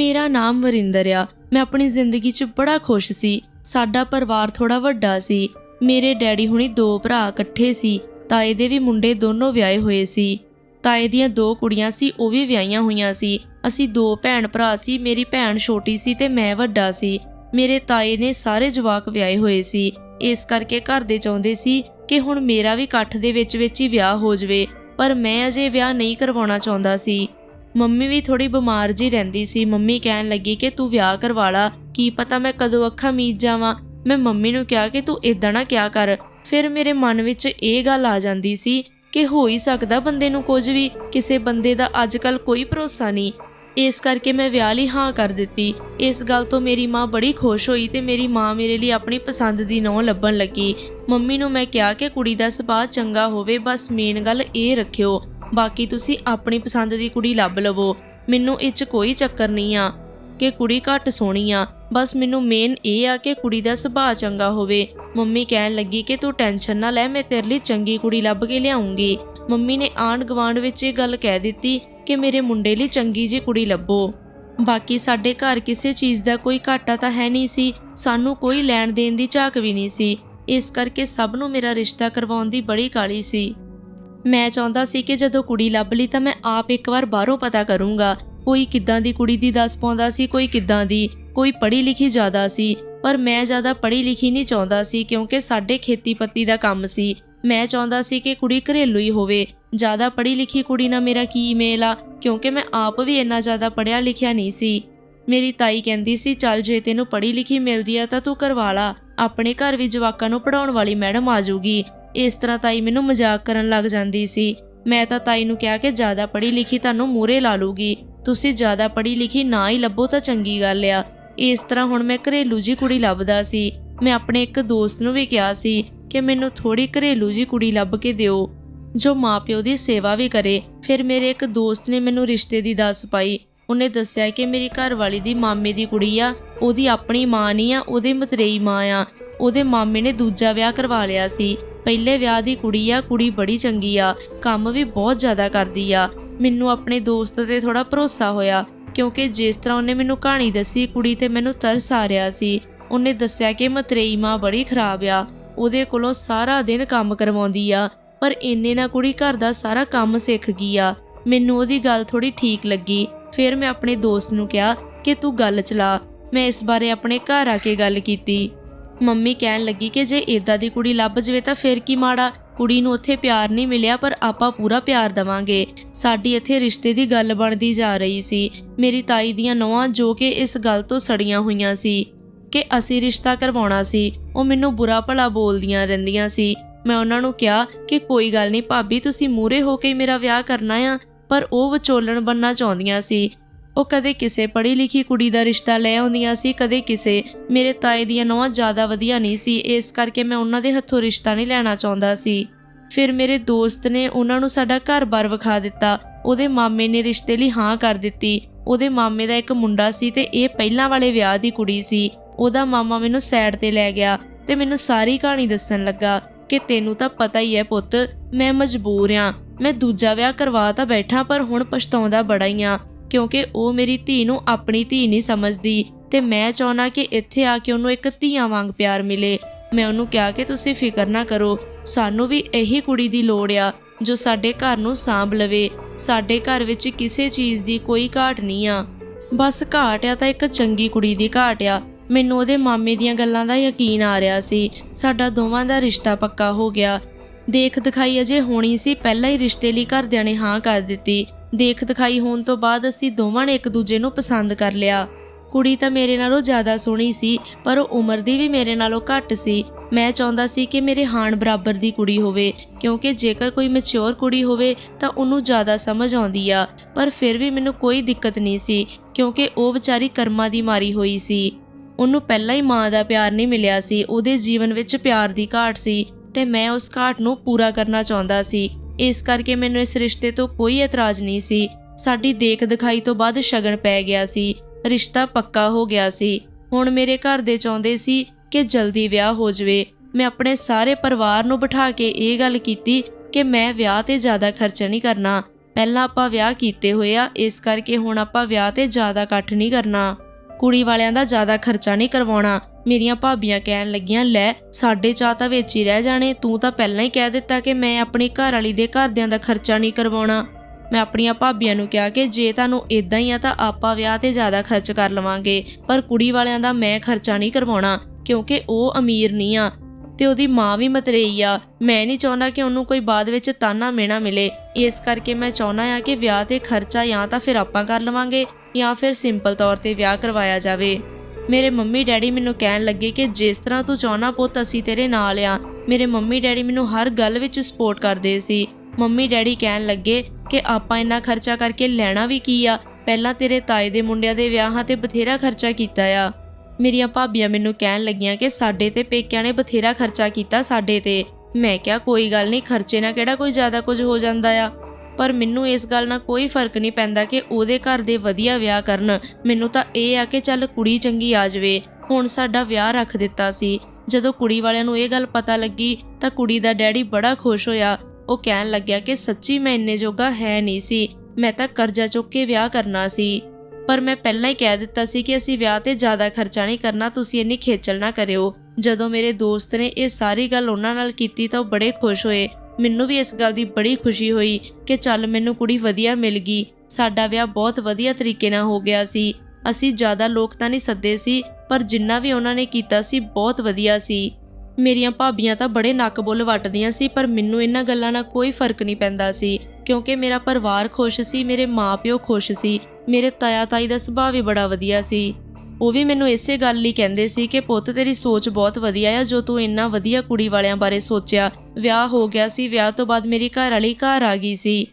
ਮੇਰਾ ਨਾਮ ਵਰਿੰਦਰ ਆ। ਮੈਂ ਆਪਣੀ ਜ਼ਿੰਦਗੀ 'ਚ ਬੜਾ ਖੁਸ਼ ਸੀ। ਸਾਡਾ ਪਰਿਵਾਰ ਥੋੜਾ ਵੱਡਾ ਸੀ। ਮੇਰੇ ਡੈਡੀ ਹੁਣੀ ਦੋ ਭਰਾ ਇਕੱਠੇ ਸੀ। ਤਾਏ ਦੇ ਵੀ ਮੁੰਡੇ ਦੋਨੋਂ ਵਿਆਹੇ ਹੋਏ ਸੀ। ਤਾਏ ਦੀਆਂ ਦੋ ਕੁੜੀਆਂ ਸੀ, ਉਹ ਵੀ ਵਿਆਹੀਆਂ ਹੋਈਆਂ ਸੀ। ਅਸੀਂ ਦੋ ਭੈਣ ਭਰਾ ਸੀ, ਮੇਰੀ ਭੈਣ ਛੋਟੀ ਸੀ ਤੇ ਮੈਂ ਵੱਡਾ ਸੀ। ਮੇਰੇ ਤਾਏ ਨੇ ਸਾਰੇ ਜਵਾਕ ਵਿਆਹੇ ਹੋਏ ਸੀ। ਇਸ ਕਰਕੇ ਘਰ ਦੇ ਚਾਹੁੰਦੇ ਸੀ ਕਿ ਹੁਣ ਮੇਰਾ ਵੀ ਇਕੱਠ ਦੇ ਵਿੱਚ ਵਿੱਚ ਹੀ ਵਿਆਹ ਹੋ ਜਾਵੇ। ਪਰ ਮੈਂ ਅਜੇ ਵਿਆਹ ਨਹੀਂ ਕਰਵਾਉਣਾ ਚਾਹੁੰਦਾ ਸੀ। ਮੰਮੀ ਵੀ ਥੋੜੀ ਬਿਮਾਰ ਜੀ ਰਹਿੰਦੀ ਸੀ। ਮੰਮੀ ਕਹਿਣ ਲੱਗੀ ਕਿ ਤੂੰ ਵਿਆਹ ਕਰਵਾ ਲਾ। ਕੀ ਪਤਾ ਮੈਂ ਕਦੋਂ ਅੱਖਾਂ ਮੀਚ ਜਾਵਾਂ। ਮੈਂ ਮੰਮੀ ਨੂੰ ਕਿਹਾ ਕਿ ਤੂੰ ਇਦਾਂ ਨਾ ਕਿਆ ਕਰ। ਫਿਰ ਮੇਰੇ ਮਨ ਵਿੱਚ ਇਹ ਗੱਲ ਆ ਜਾਂਦੀ ਸੀ ਕਿ ਹੋ ਹੀ ਸਕਦਾ ਬੰਦੇ ਨੂੰ ਕੁਝ ਵੀ, ਕਿਸੇ ਬੰਦੇ ਦਾ ਅੱਜਕੱਲ ਕੋਈ ਭਰੋਸਾ ਨਹੀਂ। ਇਸ ਕਰਕੇ ਮੈਂ ਵਿਆਹ ਲਈ ਹਾਂ ਕਰ ਦਿੱਤੀ। ਇਸ ਗੱਲ ਤੋਂ ਮੇਰੀ ਮਾਂ ਬੜੀ ਖੁਸ਼ ਹੋਈ ਤੇ ਮੇਰੀ ਮਾਂ ਮੇਰੇ ਲਈ ਆਪਣੀ ਪਸੰਦ ਦੀ ਨੌਂ ਲੱਭਣ ਲੱਗੀ। ਮੰਮੀ ਨੂੰ ਮੈਂ ਕਿਹਾ ਕਿ ਕੁੜੀ ਦਾ ਸੁਭਾਅ ਚੰਗਾ ਹੋਵੇ, ਬਸ ਮੇਨ ਗੱਲ ਇਹ ਰੱਖਿਓ। ਬਾਕੀ ਤੁਸੀਂ ਆਪਣੀ ਪਸੰਦ ਦੀ ਕੁੜੀ ਲੱਭ ਲਵੋ। ਮੈਨੂੰ ਇਹ 'ਚ ਕੋਈ ਚੱਕਰ ਨਹੀਂ ਆ ਕਿ ਕੁੜੀ ਘੱਟ ਸੋਹਣੀ ਆ। ਬਸ ਮੈਨੂੰ ਮੇਨ ਇਹ ਆ ਕਿ ਕੁੜੀ ਦਾ ਸੁਭਾਅ ਚੰਗਾ ਹੋਵੇ। ਮੰਮੀ ਕਹਿਣ ਲੱਗੀ ਕਿ ਤੂੰ ਟੈਨਸ਼ਨ ਨਾ ਲੈ, ਮੈਂ ਤੇਰੇ ਲਈ ਚੰਗੀ ਕੁੜੀ ਲੱਭ ਕੇ ਲਿਆਉਂਗੀ। ਮੰਮੀ ਨੇ ਆਂਢ ਗਵਾਂਢ ਵਿੱਚ ਇਹ ਗੱਲ ਕਹਿ ਦਿੱਤੀ ਕਿ ਮੇਰੇ ਮੁੰਡੇ ਲਈ ਚੰਗੀ ਜੀ ਕੁੜੀ ਲੱਭੋ। ਬਾਕੀ ਸਾਡੇ ਘਰ ਕਿਸੇ ਚੀਜ਼ ਦਾ ਕੋਈ ਘਾਟਾ ਤਾਂ ਹੈ ਨਹੀਂ ਸੀ। ਸਾਨੂੰ ਕੋਈ ਲੈਣ ਦੇਣ ਦੀ ਝਾਕ ਵੀ ਨਹੀਂ ਸੀ। ਇਸ ਕਰਕੇ ਸਭ ਨੂੰ ਮੇਰਾ ਰਿਸ਼ਤਾ ਕਰਵਾਉਣ ਦੀ ਬੜੀ ਕਾਲੀ ਸੀ। ਮੈਂ ਚਾਹੁੰਦਾ ਸੀ ਕਿ ਜਦੋਂ ਕੁੜੀ ਲੱਭ ਲਈ ਤਾਂ ਮੈਂ ਆਪ ਇੱਕ ਵਾਰ ਬਾਹਰੋਂ ਪਤਾ ਕਰੂੰਗਾ, ਕੋਈ ਕਿੱਦਾਂ ਦੀ ਕੁੜੀ ਦੀ ਦੱਸ ਪਾਉਂਦਾ ਸੀ, ਕੋਈ ਕਿੱਦਾਂ ਦੀ, ਕੋਈ ਪੜ੍ਹੀ ਲਿਖੀ ਜ਼ਿਆਦਾ ਸੀ, ਪਰ ਮੈਂ ਜ਼ਿਆਦਾ ਪੜ੍ਹੀ ਲਿਖੀ ਨਹੀਂ ਚਾਹੁੰਦਾ ਸੀ ਕਿਉਂਕਿ ਸਾਡੇ ਖੇਤੀਪੱਤੀ ਦਾ ਕੰਮ ਸੀ। ਮੈਂ ਚਾਹੁੰਦਾ ਸੀ ਕਿ ਕੁੜੀ ਘਰੇਲੂ ਹੀ ਹੋਵੇ। ਜ਼ਿਆਦਾ ਪੜ੍ਹੀ ਲਿਖੀ ਕੁੜੀ ਨਾਲ ਮੇਰਾ ਕੀ ਮੇਲ ਆ? ਕਿਉਂਕਿ ਮੈਂ ਆਪ ਵੀ ਇੰਨਾ ਜ਼ਿਆਦਾ ਪੜ੍ਹਿਆ ਲਿਖਿਆ ਨਹੀਂ ਸੀ। ਮੇਰੀ ਤਾਈ ਕਹਿੰਦੀ ਸੀ, ਚੱਲ ਜੇ ਤੈਨੂੰ ਪੜ੍ਹੀ ਲਿਖੀ ਮਿਲਦੀ ਆ ਤਾਂ ਤੂੰ ਕਰਵਾ ਲਾ। ਆਪਣੇ ਘਰ ਵੀ ਜਵਾਕਾਂ ਨੂੰ ਪੜਾਉਣ ਵਾਲੀ ਮੈਡਮ ਆ ਜਾਊਗੀ। ਇਸ ਤਰ੍ਹਾਂ ਤਾਈ ਮੈਨੂੰ ਮਜ਼ਾਕ ਕਰਨ ਲੱਗ ਜਾਂਦੀ ਸੀ। ਮੈਂ ਤਾਂ ਤਾਈ ਨੂੰ ਕਿਹਾ ਕਿ ਜ਼ਿਆਦਾ ਪੜ੍ਹੀ ਲਿਖੀ ਤੁਹਾਨੂੰ ਮੂਰੇ ਲਾ ਲੂਗੀ। ਤੁਸੀਂ ਜ਼ਿਆਦਾ ਪੜ੍ਹੀ ਲਿਖੀ ਨਾ ਹੀ ਲੱਭੋ ਤਾਂ ਚੰਗੀ ਗੱਲ ਆ। ਇਸ ਤਰ੍ਹਾਂ ਹੁਣ ਮੈਂ ਘਰੇਲੂ ਜੀ ਕੁੜੀ ਲੱਭਦਾ ਸੀ। ਮੈਂ ਆਪਣੇ ਇੱਕ ਦੋਸਤ ਨੂੰ ਵੀ ਕਿਹਾ ਸੀ ਕਿ ਮੈਨੂੰ ਥੋੜੀ ਘਰੇਲੂ ਜੀ ਕੁੜੀ ਲੱਭ ਕੇ ਦਿਓ। ਜੋ ਮਾਪਿਓ ਦੀ ਸੇਵਾ ਵੀ ਕਰੇ। ਫਿਰ ਮੇਰੇ ਇੱਕ ਦੋਸਤ ਨੇ ਮੈਨੂੰ ਰਿਸ਼ਤੇ ਦੀ ਦੱਸ ਪਾਈ। ਉਹਨੇ ਦੱਸਿਆ ਕਿ ਮੇਰੀ ਘਰ ਵਾਲੀ ਦੀ ਮਾਮੇ ਦੀ ਕੁੜੀ ਆ। ਉਹਦੀ ਆਪਣੀ ਮਾਂ ਨਹੀਂ ਆ, ਉਹਦੀ ਮਤਰੇਈ ਮਾਂ ਆ। ਉਹਦੇ ਮਾਮੇ ਨੇ ਦੂਜਾ ਵਿਆਹ ਕਰਵਾ ਲਿਆ ਸੀ। ਪਹਿਲੇ ਵਿਆਹ ਦੀ ਕੁੜੀ ਆ, ਕੁੜੀ ਬੜੀ ਚੰਗੀ ਆ, ਕੰਮ ਵੀ ਬਹੁਤ ਜ਼ਿਆਦਾ ਕਰਦੀ ਆ। ਮੈਨੂੰ ਆਪਣੇ ਦੋਸਤ ਤੇ ਥੋੜਾ ਭਰੋਸਾ ਹੋਇਆ, ਕਿਉਂਕਿ ਜਿਸ ਤਰ੍ਹਾਂ ਉਹਨੇ ਮੈਨੂੰ ਕਹਾਣੀ ਦੱਸੀ, ਕੁੜੀ ਤੇ ਮੈਨੂੰ ਤਰਸ ਆ ਰਿਹਾ ਸੀ। ਉਹਨੇ ਦੱਸਿਆ ਕਿ ਮਤਰੇਈ ਮਾਂ ਬੜੀ ਖਰਾਬ ਆ, ਉਹਦੇ ਕੋਲੋਂ ਸਾਰਾ ਦਿਨ ਕੰਮ ਕਰਵਾਉਂਦੀ ਆ, ਪਰ ਇੰਨੇ ਨਾਲ ਕੁੜੀ ਘਰ ਦਾ ਸਾਰਾ ਕੰਮ ਸਿੱਖ ਗਈ ਆ। ਮੈਨੂੰ ਉਹਦੀ ਗੱਲ ਥੋੜੀ ਠੀਕ ਲੱਗੀ। ਫਿਰ ਮੈਂ ਆਪਣੇ ਦੋਸਤ ਨੂੰ ਕਿਹਾ ਕਿ ਤੂੰ ਗੱਲ ਚਲਾ। ਮੈਂ ਇਸ ਬਾਰੇ ਆਪਣੇ ਘਰ ਆ ਕੇ ਗੱਲ ਕੀਤੀ। ਮੰਮੀ ਕਹਿਣ ਲੱਗੀ ਕਿ ਜੇ ਇਦਾਂ ਦੀ ਕੁੜੀ ਲੱਭ ਜਵੇ ਤਾਂ ਫਿਰ ਕੀ ਮਾੜਾ? ਕੁੜੀ ਨੂੰ ਉੱਥੇ ਪਿਆਰ ਨਹੀਂ ਮਿਲਿਆ, ਪਰ ਆਪਾਂ ਪੂਰਾ ਪਿਆਰ ਦਵਾਂਗੇ। ਸਾਡੀ ਇੱਥੇ ਰਿਸ਼ਤੇ ਦੀ ਗੱਲ ਬਣਦੀ ਜਾ ਰਹੀ ਸੀ। ਮੇਰੀ ਤਾਈ ਦੀਆਂ ਨੌਆਂ ਜੋ ਕਿ ਇਸ ਗੱਲ ਤੋਂ ਸੜੀਆਂ ਹੋਈਆਂ ਸੀ ਕਿ ਅਸੀਂ ਰਿਸ਼ਤਾ ਕਰਵਾਉਣਾ ਸੀ, ਉਹ ਮੈਨੂੰ ਬੁਰਾ ਭਲਾ ਬੋਲਦੀਆਂ ਰਹਿੰਦੀਆਂ ਸੀ। ਮੈਂ ਉਹਨਾਂ ਨੂੰ ਕਿਹਾ ਕਿ ਕੋਈ ਗੱਲ ਨਹੀਂ, ਭਾਬੀ ਤੁਸੀਂ ਮੂਰੇ ਹੋ ਕੇ ਮੇਰਾ ਵਿਆਹ ਕਰਨਾ ਆ, ਪਰ ਉਹ ਵਿਚੋਲਣ ਬੰਨਾ ਚਾਹੁੰਦੀਆਂ ਸੀ। ਉਹ ਕਦੇ ਕਿਸੇ ਪੜ੍ਹੀ ਲਿਖੀ ਕੁੜੀ ਦਾ ਰਿਸ਼ਤਾ ਲੈ ਆਉਂਦੀਆਂ ਸੀ, ਕਦੇ ਕਿਸੇ ਮੇਰੇ ਤਾਏ ਦੀਆਂ ਨੌਵਾਂ ਜ਼ਿਆਦਾ ਵਧੀਆ ਨਹੀਂ ਸੀ, ਇਸ ਕਰਕੇ ਮੈਂ ਉਹਨਾਂ ਦੇ ਹੱਥੋਂ ਰਿਸ਼ਤਾ ਨਹੀਂ ਲੈਣਾ ਚਾਹੁੰਦਾ ਸੀ। ਫਿਰ ਮੇਰੇ ਦੋਸਤ ਨੇ ਉਹਨਾਂ ਨੂੰ ਸਾਡਾ ਘਰ-ਬਾਰ ਵਿਖਾ ਦਿੱਤਾ। ਉਹਦੇ ਮਾਮੇ ਨੇ ਰਿਸ਼ਤੇ ਲਈ ਹਾਂ ਕਰ ਦਿੱਤੀ। ਉਹਦੇ ਮਾਮੇ ਦਾ ਇੱਕ ਮੁੰਡਾ ਸੀ ਤੇ ਇਹ ਪਹਿਲਾਂ ਵਾਲੇ ਵਿਆਹ ਦੀ ਕੁੜੀ ਸੀ। ਉਹਦਾ ਮਾਮਾ ਮੈਨੂੰ ਸਾਈਡ ਤੇ ਲੈ ਗਿਆ ਤੇ ਮੈਨੂੰ ਸਾਰੀ ਕਹਾਣੀ ਦੱਸਣ ਲੱਗਾ ਕਿ ਤੈਨੂੰ ਤਾਂ ਪਤਾ ਹੀ ਹੈ ਪੁੱਤ, ਮੈਂ ਮਜਬੂਰ ਆ। ਮੈਂ ਦੂਜਾ ਵਿਆਹ ਕਰਵਾ ਤਾਂ ਬੈਠਾ ਪਰ ਹੁਣ ਪਛਤਾਉਂਦਾ ਬੜਾ ਹੀ ਆ। ਕਿਉਂਕਿ ਉਹ ਮੇਰੀ ਧੀ ਨੂੰ ਆਪਣੀ ਧੀ ਨਹੀਂ ਸਮਝਦੀ ਤੇ ਮੈਂ ਚਾਹਣਾ ਕਿ ਇੱਥੇ ਆ ਕੇ ਉਹਨੂੰ ਇੱਕ ਧੀਆਂ ਵਾਂਗ ਪਿਆਰ ਮਿਲੇ। ਮੈਂ ਉਹਨੂੰ ਕਿਹਾ ਕਿ ਤੁਸੀਂ ਫਿਕਰ ਨਾ ਕਰੋ, ਸਾਨੂੰ ਵੀ ਇਹੀ ਕੁੜੀ ਦੀ ਲੋੜ ਆ ਜੋ ਸਾਡੇ ਘਰ ਨੂੰ ਸਾਂਭ ਲਵੇ। ਸਾਡੇ ਘਰ ਵਿੱਚ ਕਿਸੇ ਚੀਜ਼ ਦੀ ਕੋਈ ਘਾਟ ਨਹੀਂ ਆ। ਬਸ ਘਾਟ ਆ ਤਾਂ ਇੱਕ ਚੰਗੀ ਕੁੜੀ ਦੀ ਘਾਟ ਆ। ਮੈਨੂੰ ਉਹਦੇ ਮਾਮੇ ਦੀਆਂ ਗੱਲਾਂ ਦਾ ਯਕੀਨ ਆ ਰਿਹਾ ਸੀ। ਸਾਡਾ ਦੋਵਾਂ ਦਾ ਰਿਸ਼ਤਾ ਪੱਕਾ ਹੋ ਗਿਆ। ਦੇਖ ਦਿਖਾਈ ਅਜੇ ਹੋਣੀ ਸੀ, ਪਹਿਲਾਂ ਹੀ ਰਿਸ਼ਤੇ ਲਈ ਘਰਦਿਆਂ ਨੇ ਹਾਂ ਕਰ ਦਿੱਤੀ। ਦੇਖ ਦਿਖਾਈ ਹੋਣ ਤੋਂ ਬਾਅਦ ਅਸੀਂ ਦੋਵਾਂ ਨੇ ਇੱਕ ਦੂਜੇ ਨੂੰ ਪਸੰਦ ਕਰ ਲਿਆ। ਕੁੜੀ ਤਾਂ ਮੇਰੇ ਨਾਲੋਂ ਜ਼ਿਆਦਾ ਸੋਹਣੀ ਸੀ, ਪਰ ਉਹ ਉਮਰ ਦੀ ਵੀ ਮੇਰੇ ਨਾਲੋਂ ਘੱਟ ਸੀ। ਮੈਂ ਚਾਹੁੰਦਾ ਸੀ ਕਿ ਮੇਰੇ ਹਾਣ ਬਰਾਬਰ ਦੀ ਕੁੜੀ ਹੋਵੇ, ਕਿਉਂਕਿ ਜੇਕਰ ਕੋਈ ਮੈਚੁਰ ਕੁੜੀ ਹੋਵੇ ਤਾਂ ਉਹਨੂੰ ਜ਼ਿਆਦਾ ਸਮਝ ਆਉਂਦੀ ਆ। ਪਰ ਫਿਰ ਵੀ ਮੈਨੂੰ ਕੋਈ ਦਿੱਕਤ ਨਹੀਂ ਸੀ, ਕਿਉਂਕਿ ਉਹ ਵਿਚਾਰੀ ਕਰਮਾਂ ਦੀ ਮਾਰੀ ਹੋਈ ਸੀ। ਉਹਨੂੰ ਪਹਿਲਾਂ ਹੀ ਮਾਂ ਦਾ ਪਿਆਰ ਨਹੀਂ ਮਿਲਿਆ ਸੀ, ਉਹਦੇ ਜੀਵਨ ਵਿੱਚ ਪਿਆਰ ਦੀ ਘਾਟ ਸੀ ਤੇ ਮੈਂ ਉਸ ਘਾਟ ਨੂੰ ਪੂਰਾ ਕਰਨਾ ਚਾਹੁੰਦਾ ਸੀ। ਇਸ ਕਰਕੇ ਮੈਨੂੰ ਇਸ ਰਿਸ਼ਤੇ ਤੋਂ ਕੋਈ ਇਤਰਾਜ਼ ਨਹੀਂ ਸੀ। ਸਾਡੀ ਦੇਖ ਦਿਖਾਈ ਤੋਂ ਬਾਅਦ ਸ਼ਗਨ ਪੈ ਗਿਆ ਸੀ। ਰਿਸ਼ਤਾ ਪੱਕਾ ਹੋ ਗਿਆ ਸੀ। ਹੁਣ ਮੇਰੇ ਘਰ ਦੇ ਚਾਹੁੰਦੇ ਸੀ ਕਿ ਜਲਦੀ ਵਿਆਹ ਹੋ ਜਾਵੇ। ਮੈਂ ਆਪਣੇ ਸਾਰੇ ਪਰਿਵਾਰ ਨੂੰ ਬਿਠਾ ਕੇ ਇਹ ਗੱਲ ਕੀਤੀ ਕਿ ਮੈਂ ਵਿਆਹ ਤੇ ਜ਼ਿਆਦਾ ਖਰਚਾ ਨਹੀਂ ਕਰਨਾ। ਪਹਿਲਾਂ ਆਪਾਂ ਵਿਆਹ ਕੀਤੇ ਹੋਏ ਆ, ਇਸ ਕਰਕੇ ਹੁਣ ਆਪਾਂ ਵਿਆਹ ਤੇ ਜ਼ਿਆਦਾ ਇਕੱਠ ਨਹੀਂ ਕਰਨਾ। ਕੁੜੀ ਵਾਲਿਆਂ ਦਾ ਜ਼ਿਆਦਾ ਖਰਚਾ ਨਹੀਂ ਕਰਵਾਉਣਾ। ਮੇਰੀਆਂ ਭਾਬੀਆਂ ਕਹਿਣ ਲੱਗੀਆਂ, ਲੈ, ਸਾਡੇ ਚਾਹ ਤਾਂ ਵਿੱਚ ਹੀ ਰਹਿ ਜਾਣੇ, ਤੂੰ ਤਾਂ ਪਹਿਲਾਂ ਹੀ ਕਹਿ ਦਿੱਤਾ ਕਿ ਮੈਂ ਆਪਣੀ ਘਰ ਵਾਲੀ ਦੇ ਘਰਦਿਆਂ ਦਾ ਖਰਚਾ ਨਹੀਂ ਕਰਵਾਉਣਾ। ਮੈਂ ਆਪਣੀਆਂ ਭਾਬੀਆਂ ਨੂੰ ਕਿਹਾ ਕਿ ਜੇ ਤੁਹਾਨੂੰ ਇਦਾਂ ਹੀ ਆ ਤਾਂ ਆਪਾਂ ਵਿਆਹ ਤੇ ਜ਼ਿਆਦਾ ਖਰਚ ਕਰ ਲਵਾਂਗੇ, ਪਰ ਕੁੜੀ ਵਾਲਿਆਂ ਦਾ ਮੈਂ ਖਰਚਾ ਨਹੀਂ ਕਰਵਾਉਣਾ, ਕਿਉਂਕਿ ਉਹ ਅਮੀਰ ਨਹੀਂ ਆ ਤੇ ਉਹਦੀ ਮਾਂ ਵੀ ਮਤਰੇਈ ਆ। ਮੈਂ ਨਹੀਂ ਚਾਹੁੰਦਾ ਕਿ ਉਹਨੂੰ ਕੋਈ ਬਾਅਦ ਵਿੱਚ ਤਾਨਾ ਮੇਣਾ ਮਿਲੇ। ਇਸ ਕਰਕੇ ਮੈਂ ਚਾਹੁੰਦਾ ਆ ਕਿ ਵਿਆਹ ਤੇ ਖਰਚਾ ਜਾਂ ਤਾਂ ਫਿਰ ਆਪਾਂ ਕਰ ਲਵਾਂਗੇ ਜਾਂ ਫਿਰ ਸਿੰਪਲ ਤੌਰ ਤੇ ਵਿਆਹ ਕਰਵਾਇਆ ਜਾਵੇ। ਮੇਰੇ ਮੰਮੀ ਡੈਡੀ ਮੈਨੂੰ ਕਹਿਣ ਲੱਗੇ ਕਿ ਜਿਸ ਤਰ੍ਹਾਂ ਤੂੰ ਚਾਹਨਾ ਪੁੱਤ, ਅਸੀਂ ਤੇਰੇ ਨਾਲ ਆ। ਮੇਰੇ ਮੰਮੀ ਡੈਡੀ ਮੈਨੂੰ ਹਰ ਗੱਲ ਵਿੱਚ ਸਪੋਰਟ ਕਰਦੇ ਸੀ। ਮੰਮੀ ਡੈਡੀ ਕਹਿਣ ਲੱਗੇ ਕਿ ਆਪਾਂ ਇੰਨਾ ਖਰਚਾ ਕਰਕੇ ਲੈਣਾ ਵੀ ਕੀ ਆ? ਪਹਿਲਾਂ ਤੇਰੇ ਤਾਏ ਦੇ ਮੁੰਡਿਆਂ ਦੇ ਵਿਆਹਾਂ ਤੇ ਬਥੇਰਾ ਖਰਚਾ ਕੀਤਾ ਆ। ਮੇਰੀਆਂ ਭਾਬੀਆਂ ਮੈਨੂੰ ਕਹਿਣ ਲੱਗੀਆਂ ਕਿ ਸਾਡੇ ਤੇ, ਪੇਕਿਆਂ ਨੇ ਬਥੇਰਾ ਖਰਚਾ ਕੀਤਾ ਸਾਡੇ ਤੇ। ਮੈਂ ਕਿਹਾ, ਕੋਈ ਗੱਲ ਨਹੀਂ, ਖਰਚੇ ਨਾਲ ਕਿਹੜਾ ਕੋਈ ਜ਼ਿਆਦਾ ਕੁਝ ਹੋ ਜਾਂਦਾ ਆ? ਪਰ ਮੈਨੂੰ ਇਸ ਗੱਲ ਨਾਲ ਕੋਈ ਫ਼ਰਕ ਨਹੀਂ ਪੈਂਦਾ ਕਿ ਉਹਦੇ ਘਰ ਦੇ ਵਧੀਆ ਵਿਆਹ ਕਰਨ। ਮੈਨੂੰ ਤਾਂ ਇਹ ਆ ਕਿ ਚੱਲ ਕੁੜੀ ਚੰਗੀ ਆ ਜਾਵੇ। ਹੁਣ ਸਾਡਾ ਵਿਆਹ ਰੱਖ ਦਿੱਤਾ ਸੀ। ਜਦੋਂ ਕੁੜੀ ਵਾਲਿਆਂ ਨੂੰ ਇਹ ਗੱਲ ਪਤਾ ਲੱਗੀ ਤਾਂ ਕੁੜੀ ਦਾ ਡੈਡੀ ਬੜਾ ਖੁਸ਼ ਹੋਇਆ। ਉਹ ਕਹਿਣ ਲੱਗਿਆ ਕਿ ਸੱਚੀ ਮੈਂ ਇੰਨੇ ਜੋਗਾ ਹੈ ਨਹੀਂ ਸੀ। ਮੈਂ ਤਾਂ ਕਰਜ਼ਾ ਚੁੱਕ ਕੇ ਵਿਆਹ ਕਰਨਾ ਸੀ। ਪਰ ਮੈਂ ਪਹਿਲਾਂ ਹੀ ਕਹਿ ਦਿੱਤਾ ਸੀ ਕਿ ਅਸੀਂ ਵਿਆਹ ਤੇ ਜ਼ਿਆਦਾ ਖਰਚਾ ਨਹੀਂ ਕਰਨਾ, ਤੁਸੀਂ ਇੰਨੀ ਖੇਚਲ ਨਾ ਕਰਿਓ। ਜਦੋਂ ਮੇਰੇ ਦੋਸਤ ਨੇ ਇਹ ਸਾਰੀ ਗੱਲ ਉਹਨਾਂ ਨਾਲ ਕੀਤੀ ਤਾਂ ਉਹ ਬੜੇ ਖੁਸ਼ ਹੋਏ। ਮੈਨੂੰ ਵੀ ਇਸ ਗੱਲ ਦੀ ਬੜੀ ਖੁਸ਼ੀ ਹੋਈ ਕਿ ਚੱਲ ਮੈਨੂੰ ਕੁੜੀ ਵਧੀਆ ਮਿਲ ਗਈ। ਸਾਡਾ ਵਿਆਹ ਬਹੁਤ ਵਧੀਆ ਤਰੀਕੇ ਨਾਲ ਹੋ ਗਿਆ ਸੀ। ਅਸੀਂ ਜ਼ਿਆਦਾ ਲੋਕ ਤਾਂ ਨਹੀਂ ਸੱਦੇ ਸੀ, ਪਰ ਜਿੰਨਾ ਵੀ ਉਹਨਾਂ ਨੇ ਕੀਤਾ ਸੀ ਬਹੁਤ ਵਧੀਆ ਸੀ। ਮੇਰੀਆਂ ਭਾਬੀਆਂ ਤਾਂ ਬੜੇ ਨੱਕ ਬੁੱਲ ਵੱਟਦੀਆਂ ਸੀ, ਪਰ ਮੈਨੂੰ ਇਹਨਾਂ ਗੱਲਾਂ ਨਾਲ ਕੋਈ ਫ਼ਰਕ ਨਹੀਂ ਪੈਂਦਾ ਸੀ, ਕਿਉਂਕਿ ਮੇਰਾ ਪਰਿਵਾਰ ਖੁਸ਼ ਸੀ, ਮੇਰੇ ਮਾਪਿਓ ਖੁਸ਼ ਸੀ, ਮੇਰੇ ਤਾਇਆ ਤਾਈ ਦਾ ਸੁਭਾਅ ਵੀ ਬੜਾ ਵਧੀਆ ਸੀ। ਉਹ ਵੀ ਮੈਨੂੰ ਇਸੇ ਗੱਲ ਲਈ ਕਹਿੰਦੇ ਸੀ ਕਿ ਪੁੱਤ, ਤੇਰੀ ਸੋਚ ਬਹੁਤ ਵਧੀਆ ਆ, ਜੋ ਤੂੰ ਇੰਨਾ ਵਧੀਆ ਕੁੜੀ ਵਾਲਿਆਂ ਬਾਰੇ ਸੋਚਿਆ। ਵਿਆਹ ਹੋ ਗਿਆ ਸੀ, ਵਿਆਹ ਤੋਂ ਬਾਅਦ ਮੇਰੀ ਘਰ ਵਾਲੀ ਘਰ ਆ ਗਈ ਸੀ।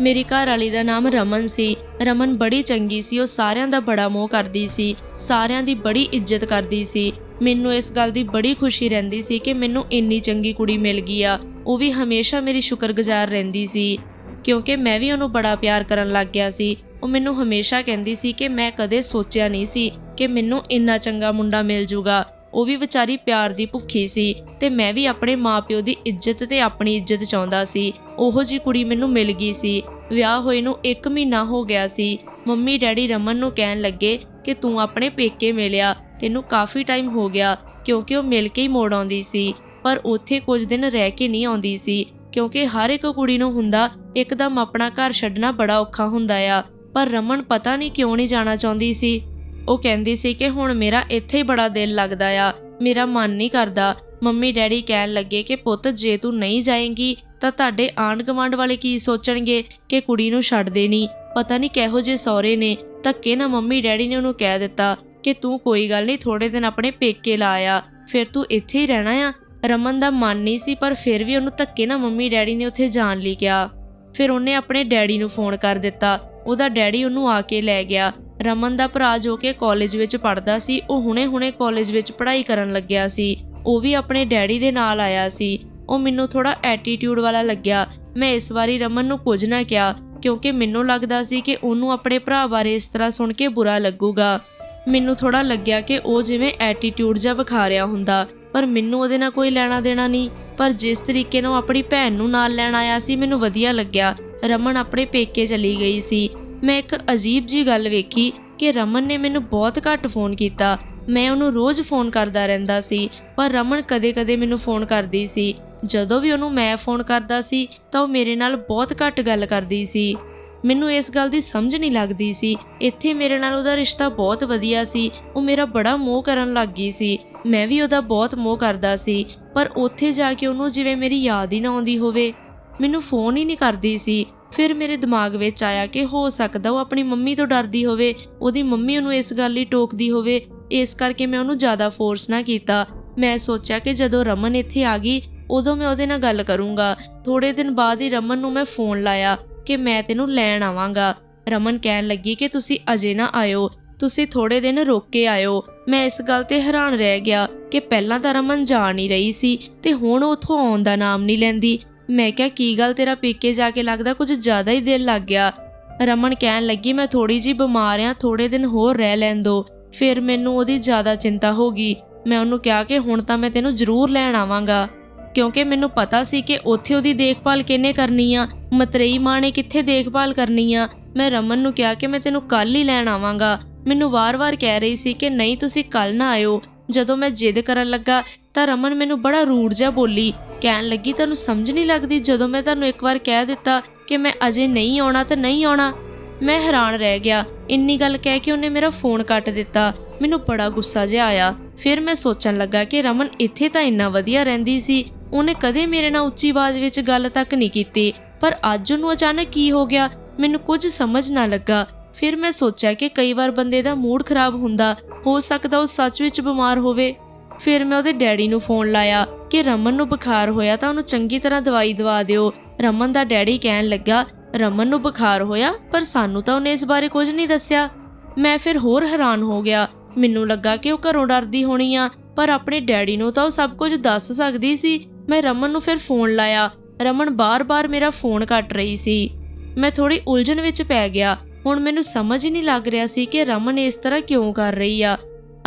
ਮੇਰੀ ਘਰ ਵਾਲੀ ਦਾ ਨਾਮ ਰਮਨ ਸੀ। ਰਮਨ ਬੜੀ ਚੰਗੀ ਸੀ, ਉਹ ਸਾਰਿਆਂ ਦਾ ਬੜਾ ਮੋਹ ਕਰਦੀ ਸੀ, ਸਾਰਿਆਂ ਦੀ ਬੜੀ ਇੱਜ਼ਤ ਕਰਦੀ ਸੀ। ਮੈਨੂੰ ਇਸ ਗੱਲ ਦੀ ਬੜੀ ਖੁਸ਼ੀ ਰਹਿੰਦੀ ਸੀ ਕਿ ਮੈਨੂੰ ਇੰਨੀ ਚੰਗੀ ਕੁੜੀ ਮਿਲ ਗਈ ਆ। ਉਹ ਵੀ ਹਮੇਸ਼ਾ ਮੇਰੀ ਸ਼ੁਕਰਗੁਜ਼ਾਰ ਰਹਿੰਦੀ ਸੀ, ਕਿਉਂਕਿ ਮੈਂ ਵੀ ਉਹਨੂੰ ਬੜਾ ਪਿਆਰ ਕਰਨ ਲੱਗ ਗਿਆ ਸੀ। ਉਹ ਮੈਨੂੰ ਹਮੇਸ਼ਾ ਕਹਿੰਦੀ ਸੀ ਕਿ ਮੈਂ ਕਦੇ ਸੋਚਿਆ ਨਹੀਂ ਸੀ ਕਿ ਮੈਨੂੰ ਇੰਨਾ ਚੰਗਾ ਮੁੰਡਾ ਮਿਲ ਜੂਗਾ। ਉਹ ਵੀ ਵਿਚਾਰੀ ਪਿਆਰ ਦੀ ਭੁੱਖੀ ਸੀ ਤੇ ਮੈਂ ਵੀ ਆਪਣੇ ਮਾਪਿਓ ਦੀ ਇੱਜ਼ਤ ਤੇ ਆਪਣੀ ਇੱਜ਼ਤ ਚਾਹੁੰਦਾ ਸੀ। ਉਹੋ ਜੀ ਕੁੜੀ ਮੈਨੂੰ ਮਿਲ ਗਈ ਸੀ। ਵਿਆਹ ਹੋਏ ਨੂੰ 1 ਮਹੀਨਾ ਹੋ ਗਿਆ ਸੀ। ਮੰਮੀ ਡੈਡੀ ਰਮਨ ਨੂੰ ਕਹਿਣ ਲੱਗੇ ਕਿ ਤੂੰ ਆਪਣੇ ਪੇਕੇ ਮਿਲਿਆ। ਤੈਨੂੰ ਕਾਫੀ ਟਾਈਮ ਹੋ ਗਿਆ ਕਿਉਂਕਿ ਉਹ ਮਿਲ ਕੇ ਹੀ ਮੋੜ ਆਉਂਦੀ ਸੀ। ਪਰ ਉੱਥੇ ਕੁਝ ਦਿਨ ਰਹਿ ਕੇ ਨਹੀਂ ਆਉਂਦੀ ਸੀ ਕਿਉਂਕਿ ਹਰ ਇੱਕ ਕੁੜੀ ਨੂੰ ਹੁੰਦਾ ਇੱਕਦਮ ਆਪਣਾ ਘਰ ਛੱਡਣਾ ਬੜਾ ਔਖਾ ਹੁੰਦਾ ਆ। ਪਰ ਰਮਨ ਪਤਾ ਨਹੀਂ ਕਿਉਂ ਨਹੀਂ ਜਾਣਾ ਚਾਹੁੰਦੀ ਸੀ। ਉਹ ਕਹਿੰਦੀ ਸੀ ਕਿ ਹੁਣ ਮੇਰਾ ਇੱਥੇ ਹੀ ਬੜਾ ਦਿਲ ਲੱਗਦਾ ਆ। ਮੇਰਾ ਮਨ ਨਹੀਂ ਕਰਦਾ। ਮੰਮੀ ਡੈਡੀ ਕਹਿਣ ਲੱਗੇ ਕਿ ਪੁੱਤ, ਜੇ ਤੂੰ ਨਹੀਂ ਜਾਏਂਗੀ, ਤਾਂ ਤੁਹਾਡੇ ਆਂਢ ਗੁਆਂਢ ਵਾਲੇ ਕੀ ਸੋਚਣਗੇ ਕਿ ਕੁੜੀ ਨੂੰ ਛੱਡ ਦੇਣੀ ਪਤਾ ਨਹੀਂ ਕਿਹੋ ਜਿਹੇ ਸਹੁਰੇ ਨੇ। ਧੱਕੇ ਨਾ ਮੰਮੀ ਡੈਡੀ ਨੇ ਉਹਨੂੰ ਕਹਿ ਦਿੱਤਾ ਕਿ ਤੂੰ ਕੋਈ ਗੱਲ ਨਹੀਂ ਥੋੜੇ ਦਿਨ ਆਪਣੇ ਪੇਕੇ ਲਾ ਆ। ਫਿਰ ਤੂੰ ਇੱਥੇ ਹੀ ਰਹਿਣਾ ਆ। ਰਮਨ ਦਾ ਮਨ ਨਹੀਂ ਸੀ, ਪਰ ਫਿਰ ਵੀ ਉਹਨੂੰ ਧੱਕੇ ਨਾ ਮੰਮੀ ਡੈਡੀ ਨੇ ਉੱਥੇ ਜਾਣ ਲਈ ਕਿਹਾ। ਫਿਰ ਉਹਨੇ ਆਪਣੇ ਡੈਡੀ ਨੂੰ ਫੋਨ ਕਰ ਦਿੱਤਾ। ਉਹਦਾ ਡੈਡੀ ਉਹਨੂੰ ਆ ਕੇ ਲੈ ਗਿਆ। ਰਮਨ ਦਾ ਭਰਾ ਜੋ ਕਿ ਕਾਲਜ ਵਿੱਚ ਪੜ੍ਹਦਾ ਸੀ, ਉਹ ਹੁਣੇ-ਹੁਣੇ ਕਾਲਜ ਵਿੱਚ ਪੜ੍ਹਾਈ ਕਰਨ ਲੱਗਿਆ ਸੀ। ਉਹ ਵੀ ਆਪਣੇ ਡੈਡੀ ਦੇ ਨਾਲ ਆਇਆ ਸੀ। ਉਹ ਮੈਨੂੰ ਥੋੜਾ ਐਟੀਟਿਊਡ ਵਾਲਾ ਲੱਗਿਆ। ਮੈਂ ਇਸ ਵਾਰੀ ਰਮਨ ਨੂੰ ਕੁਝ ਨਾ ਕਿਹਾ, ਕਿਉਂਕਿ ਮੈਨੂੰ ਲੱਗਦਾ ਸੀ ਕਿ ਉਹਨੂੰ ਆਪਣੇ ਭਰਾ ਬਾਰੇ ਇਸ ਤਰ੍ਹਾਂ ਸੁਣ ਕੇ ਬੁਰਾ ਲੱਗੂਗਾ। ਮੈਨੂੰ ਥੋੜਾ ਲੱਗਿਆ ਕਿ ਉਹ ਜਿਵੇਂ ਐਟੀਟਿਊਡ ਜਿਹਾ ਵਿਖਾ ਰਿਹਾ ਹੁੰਦਾ, ਪਰ ਮੈਨੂੰ ਉਹਦੇ ਨਾਲ ਕੋਈ ਲੈਣਾ ਦੇਣਾ ਨਹੀਂ। ਪਰ ਜਿਸ ਤਰੀਕੇ ਨਾਲ ਆਪਣੀ ਭੈਣ ਨੂੰ ਨਾਲ ਲੈਣ ਆਇਆ ਸੀ, ਮੈਨੂੰ ਵਧੀਆ ਲੱਗਿਆ। ਰਮਨ ਆਪਣੇ ਪੇਕੇ ਚਲੀ ਗਈ ਸੀ। ਮੈਂ ਇੱਕ ਅਜੀਬ ਜੀ ਗੱਲ ਵੇਖੀ ਕਿ ਰਮਨ ਨੇ ਮੈਨੂੰ ਬਹੁਤ ਘੱਟ ਫੋਨ ਕੀਤਾ। ਮੈਂ ਉਹਨੂੰ ਰੋਜ਼ ਫੋਨ ਕਰਦਾ ਰਹਿੰਦਾ ਸੀ, ਪਰ ਰਮਨ ਕਦੇ-ਕਦੇ ਮੈਨੂੰ ਫੋਨ ਕਰਦੀ ਸੀ। ਜਦੋਂ ਵੀ ਉਹਨੂੰ ਮੈਂ ਫੋਨ ਕਰਦਾ ਸੀ, ਤਾਂ ਉਹ ਮੇਰੇ ਨਾਲ ਬਹੁਤ ਘੱਟ ਗੱਲ ਕਰਦੀ ਸੀ। ਮੈਨੂੰ ਇਸ ਗੱਲ ਦੀ ਸਮਝ ਨਹੀਂ ਲੱਗਦੀ ਸੀ। ਇੱਥੇ ਮੇਰੇ ਨਾਲ ਉਹਦਾ ਰਿਸ਼ਤਾ ਬਹੁਤ ਵਧੀਆ ਸੀ। ਉਹ ਮੇਰਾ ਬੜਾ ਮੋਹ ਕਰਨ ਲੱਗ ਗਈ ਸੀ। ਮੈਂ ਵੀ ਉਹਦਾ ਬਹੁਤ ਮੋਹ ਕਰਦਾ ਸੀ। ਪਰ ਉੱਥੇ ਜਾ ਕੇ ਉਹਨੂੰ ਜਿਵੇਂ ਮੇਰੀ ਯਾਦ ਹੀ ਨਾ ਆਉਂਦੀ ਹੋਵੇ। ਮੈਨੂੰ ਫੋਨ ਹੀ ਨਹੀਂ ਕਰਦੀ ਸੀ। ਫਿਰ ਮੇਰੇ ਦਿਮਾਗ ਵਿੱਚ ਆਇਆ ਕਿ ਹੋ ਸਕਦਾ ਉਹ ਆਪਣੀ ਮੰਮੀ ਤੋਂ ਡਰਦੀ ਹੋਵੇ, ਉਹਦੀ ਮੰਮੀ ਉਹਨੂੰ ਇਸ ਗੱਲ ਲਈ ਟੋਕਦੀ ਹੋਵੇ, ਇਸ ਕਰਕੇ ਮੈਂ ਉਹਨੂੰ ਜ਼ਿਆਦਾ ਫੋਰਸ ਨਾ ਕੀਤਾ। ਮੈਂ ਸੋਚਿਆ ਕਿ ਜਦੋਂ ਰਮਨ ਇੱਥੇ ਆ ਗਈ, ਉਦੋਂ ਮੈਂ ਉਹਦੇ ਨਾਲ ਗੱਲ ਕਰੂੰਗਾ। ਥੋੜੇ ਦਿਨ ਬਾਅਦ ਹੀ ਰਮਨ ਨੂੰ ਮੈਂ ਫੋਨ ਲਾਇਆ ਕਿ ਮੈਂ ਤੈਨੂੰ ਲੈਣ ਆਵਾਂਗਾ। ਰਮਨ ਕਹਿਣ ਲੱਗੀ ਕਿ ਤੁਸੀਂ ਅਜੇ ਨਾ ਆਇਓ, ਤੁਸੀਂ ਥੋੜੇ ਦਿਨ ਰੁਕ ਕੇ ਆਇਓ। ਮੈਂ ਇਸ ਗੱਲ ਤੇ ਹੈਰਾਨ ਰਹਿ ਗਿਆ ਕਿ ਪਹਿਲਾਂ ਤਾਂ ਰਮਨ ਜਾ ਨਹੀਂ ਰਹੀ ਸੀ ਤੇ ਹੁਣ ਉਥੋਂ ਆਉਣ ਦਾ ਨਾਮ ਨਹੀਂ ਲੈਂਦੀ। ਮੈਂ ਕਿਹਾ, ਕੀ ਗੱਲ ਤੇਰਾ ਪੇਕੇ ਜਾ ਕੇ ਲੱਗਦਾ? ਕੁਝ ਜ਼ਿਆਦਾ ਹੀ ਦਿਲ ਲੱਗ ਗਿਆ। ਰਮਨ ਕਹਿਣ ਲੱਗੀ, ਮੈਂ ਥੋੜੀ ਜੀ ਬਿਮਾਰ ਆ ਥੋੜੇ ਦਿਨ ਹੋਰ ਰਹਿ ਲੈਣ ਦੋ। ਫਿਰ ਮੈਨੂੰ ਉਹਦੀ ਜ਼ਿਆਦਾ ਚਿੰਤਾ ਹੋ ਗਈ। ਮੈਂ ਉਹਨੂੰ ਕਿਹਾ ਕਿ ਹੁਣ ਤਾਂ ਮੈਂ ਤੈਨੂੰ ਜ਼ਰੂਰ ਲੈਣ ਆਵਾਂਗਾ, ਕਿਉਂਕਿ ਮੈਨੂੰ ਪਤਾ ਸੀ ਕਿ ਉੱਥੇ ਉਹਦੀ ਦੇਖਭਾਲ ਕਿਹਨੇ ਕਰਨੀ ਆ, ਮਤਰੇਈ ਮਾਂ ਨੇ ਕਿੱਥੇ ਦੇਖਭਾਲ ਕਰਨੀ ਆ। ਮੈਂ ਰਮਨ ਨੂੰ ਕਿਹਾ ਕਿ ਮੈਂ ਤੈਨੂੰ ਕੱਲ ਹੀ ਲੈਣ ਆਵਾਂਗਾ। ਮੈਨੂੰ ਵਾਰ-ਵਾਰ ਕਹਿ ਰਹੀ ਸੀ ਕਿ ਨਹੀਂ, ਤੁਸੀਂ ਕੱਲ ਨਾ ਆਇਓ। ਜਦੋਂ ਮੈਂ ਜਿੱਦ ਕਰਨ ਲੱਗਾ ਤਾਂ ਰਮਨ ਮੈਨੂੰ ਬੜਾ ਰੂੜ ਜਿਹਾ ਬੋਲੀ ਕਹਿਣ ਲੱਗੀ, ਤੁਹਾਨੂੰ ਸਮਝ ਨਹੀਂ ਲੱਗਦੀ? ਜਦੋਂ ਮੈਂ ਤੁਹਾਨੂੰ ਇੱਕ ਵਾਰ ਕਹਿ ਦਿੱਤਾ ਕਿ ਮੈਂ ਅਜੇ ਨਹੀਂ ਆਉਣਾ ਤਾਂ ਨਹੀਂ ਆਉਣਾ, ਮੈਂ ਹੈਰਾਨ ਰਹਿ ਗਿਆ। ਇੰਨੀ ਗੱਲ ਕਹਿ ਕੇ ਉਹਨੇ ਮੇਰਾ ਫੋਨ ਕੱਟ ਦਿੱਤਾ। ਮੈਨੂੰ ਬੜਾ ਗੁੱਸਾ ਜਿਹਾ ਆਇਆ। ਫਿਰ ਮੈਂ ਸੋਚਣ ਲੱਗਾ ਕਿ ਰਮਨ ਇੱਥੇ ਤਾਂ ਇੰਨਾ ਵਧੀਆ ਰਹਿੰਦੀ ਸੀ, ਉਹਨੇ ਕਦੇ ਮੇਰੇ ਨਾਲ ਉੱਚੀ ਆਵਾਜ਼ ਵਿੱਚ ਗੱਲ ਤੱਕ ਨਹੀਂ ਕੀਤੀ। ਪਰ ਅੱਜ ਉਹਨੂੰ ਅਚਾਨਕ ਕੀ ਹੋ ਗਿਆ, ਮੈਨੂੰ ਕੁਝ ਸਮਝ ਨਾ ਲੱਗਾ। ਫਿਰ ਮੈਂ ਸੋਚਿਆ ਕਿ ਕਈ ਵਾਰ ਬੰਦੇ ਦਾ ਮੂਡ ਖਰਾਬ ਹੁੰਦਾ, ਹੋ ਸਕਦਾ ਉਹ ਸੱਚ ਵਿੱਚ ਬਿਮਾਰ ਹੋਵੇ। ਫਿਰ ਮੈਂ ਉਹਦੇ ਡੈਡੀ ਨੂੰ ਫੋਨ ਲਾਇਆ ਕਿ ਰਮਨ ਨੂੰ ਬੁਖਾਰ ਹੋਇਆ ਤਾਂ ਉਹਨੂੰ ਚੰਗੀ ਤਰ੍ਹਾਂ ਦਵਾਈ ਦਵਾ ਦਿਓ। ਰਮਨ ਦਾ ਡੈਡੀ ਕਹਿਣ ਲੱਗਾ, ਰਮਨ ਨੂੰ ਬੁਖਾਰ ਹੋਇਆ, ਪਰ ਸਾਨੂੰ ਤਾਂ ਉਹਨੇ ਇਸ ਬਾਰੇ ਕੁਝ ਨਹੀਂ ਦੱਸਿਆ। ਮੈਂ ਫਿਰ ਹੋਰ ਹੈਰਾਨ ਹੋ ਗਿਆ। ਮੈਨੂੰ ਲੱਗਾ ਕਿ ਉਹ ਘਰੋਂ ਡਰਦੀ ਹੋਣੀ ਆ, ਪਰ ਆਪਣੇ ਡੈਡੀ ਨੂੰ ਤਾਂ ਉਹ ਸਭ ਕੁਝ ਦੱਸ ਸਕਦੀ ਸੀ। ਮੈਂ ਰਮਨ ਨੂੰ ਫਿਰ ਫੋਨ ਲਾਇਆ। ਰਮਨ ਬਾਰ-ਬਾਰ ਮੇਰਾ ਫੋਨ ਕੱਟ ਰਹੀ ਸੀ। ਮੈਂ ਥੋੜੀ ਉਲਝਣ ਵਿੱਚ ਪੈ ਗਿਆ। ਹੁਣ ਮੈਨੂੰ ਸਮਝ ਹੀ ਨਹੀਂ ਲੱਗ ਰਿਹਾ ਸੀ ਕਿ ਰਮਨ ਇਸ ਤਰ੍ਹਾਂ ਕਿਉਂ ਕਰ ਰਹੀ ਆ।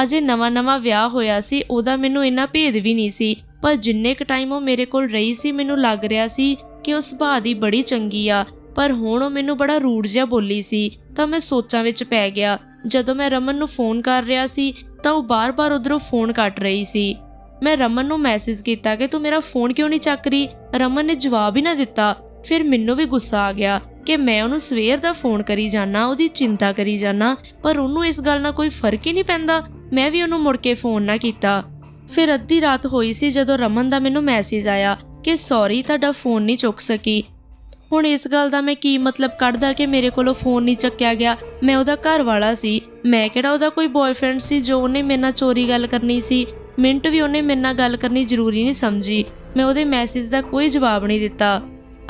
ਅਜੇ ਨਵਾਂ-ਨਵਾਂ ਵਿਆਹ ਹੋਇਆ ਸੀ, ਉਹਦਾ ਮੈਨੂੰ ਇੰਨਾ ਭੇਦ ਵੀ ਨਹੀਂ ਸੀ। ਪਰ ਜਿੰਨੇ ਕ ਟਾਈਮ ਉਹ ਮੇਰੇ ਕੋਲ ਰਹੀ ਸੀ, ਮੈਨੂੰ ਲੱਗ ਰਿਹਾ ਸੀ ਕਿ ਉਹ ਸੁਭਾਅ ਦੀ ਬੜੀ ਚੰਗੀ ਆ। ਪਰ ਹੁਣ ਉਹ ਮੈਨੂੰ ਬੜਾ ਰੂਡ ਜਿਹਾ ਬੋਲੀ ਸੀ, ਤਾਂ ਮੈਂ ਸੋਚਾਂ ਵਿੱਚ ਪੈ ਗਿਆ। ਜਦੋਂ ਮੈਂ ਰਮਨ ਨੂੰ ਫੋਨ ਕਰ ਰਿਹਾ ਸੀ, ਤਾਂ ਉਹ ਬਾਰ-ਬਾਰ ਉਧਰੋਂ ਫੋਨ ਕੱਟ ਰਹੀ ਸੀ। ਮੈਂ ਰਮਨ ਨੂੰ ਮੈਸੇਜ ਕੀਤਾ ਕਿ, ਤੂੰ ਮੇਰਾ ਫੋਨ ਕਿਉਂ ਨਹੀਂ ਚੱਕ ਰਹੀ? ਰਮਨ ਨੇ ਜਵਾਬ ਹੀ ਨਾ ਦਿੱਤਾ। ਫਿਰ ਮੈਨੂੰ ਵੀ ਗੁੱਸਾ ਆ ਗਿਆ। ਕਿ ਮੈਂ ਉਹਨੂੰ ਸਵੇਰ ਦਾ ਫੋਨ ਕਰੀ ਜਾਣਾ ਉਹਦੀ ਚਿੰਤਾ ਕਰੀ ਜਾਣਾ ਪਰ ਉਹਨੂੰ ਇਸ ਗੱਲ ਨਾਲ ਕੋਈ ਫ਼ਰਕ ਹੀ ਨਹੀਂ ਪੈਂਦਾ। ਮੈਂ ਵੀ ਉਹਨੂੰ ਮੁੜ ਕੇ ਫੋਨ ਨਾ ਕੀਤਾ। ਫਿਰ ਅੱਧੀ ਰਾਤ ਹੋਈ ਸੀ ਜਦੋਂ ਰਮਨ ਦਾ ਮੈਨੂੰ ਮੈਸੇਜ ਆਇਆ ਕਿ ਸੌਰੀ ਤੁਹਾਡਾ ਫੋਨ ਨਹੀਂ ਚੁੱਕ ਸਕੀ। ਹੁਣ ਇਸ ਗੱਲ ਦਾ ਮੈਂ ਕੀ ਮਤਲਬ ਕੱਢਦਾ ਕਿ ਮੇਰੇ ਕੋਲੋਂ ਫੋਨ ਨਹੀਂ ਚੱਕਿਆ ਗਿਆ? ਮੈਂ ਉਹਦਾ ਘਰ ਵਾਲਾ ਸੀ। ਮੈਂ ਕਿਹੜਾ ਉਹਦਾ ਕੋਈ ਬॉयਫ੍ਰੈਂਡ ਸੀ ਜੋ ਉਹਨੇ ਮੇਰੇ ਨਾਲ ਚੋਰੀ ਗੱਲ ਕਰਨੀ ਸੀ? ਮਿੰਟ ਵੀ ਉਹਨੇ ਮੇਰੇ ਨਾਲ ਗੱਲ ਕਰਨੀ ਜ਼ਰੂਰੀ ਨਹੀਂ ਸਮਝੀ। ਮੈਂ ਉਹਦੇ ਮੈਸੇਜ ਦਾ ਕੋਈ ਜਵਾਬ ਨਹੀਂ ਦਿੱਤਾ।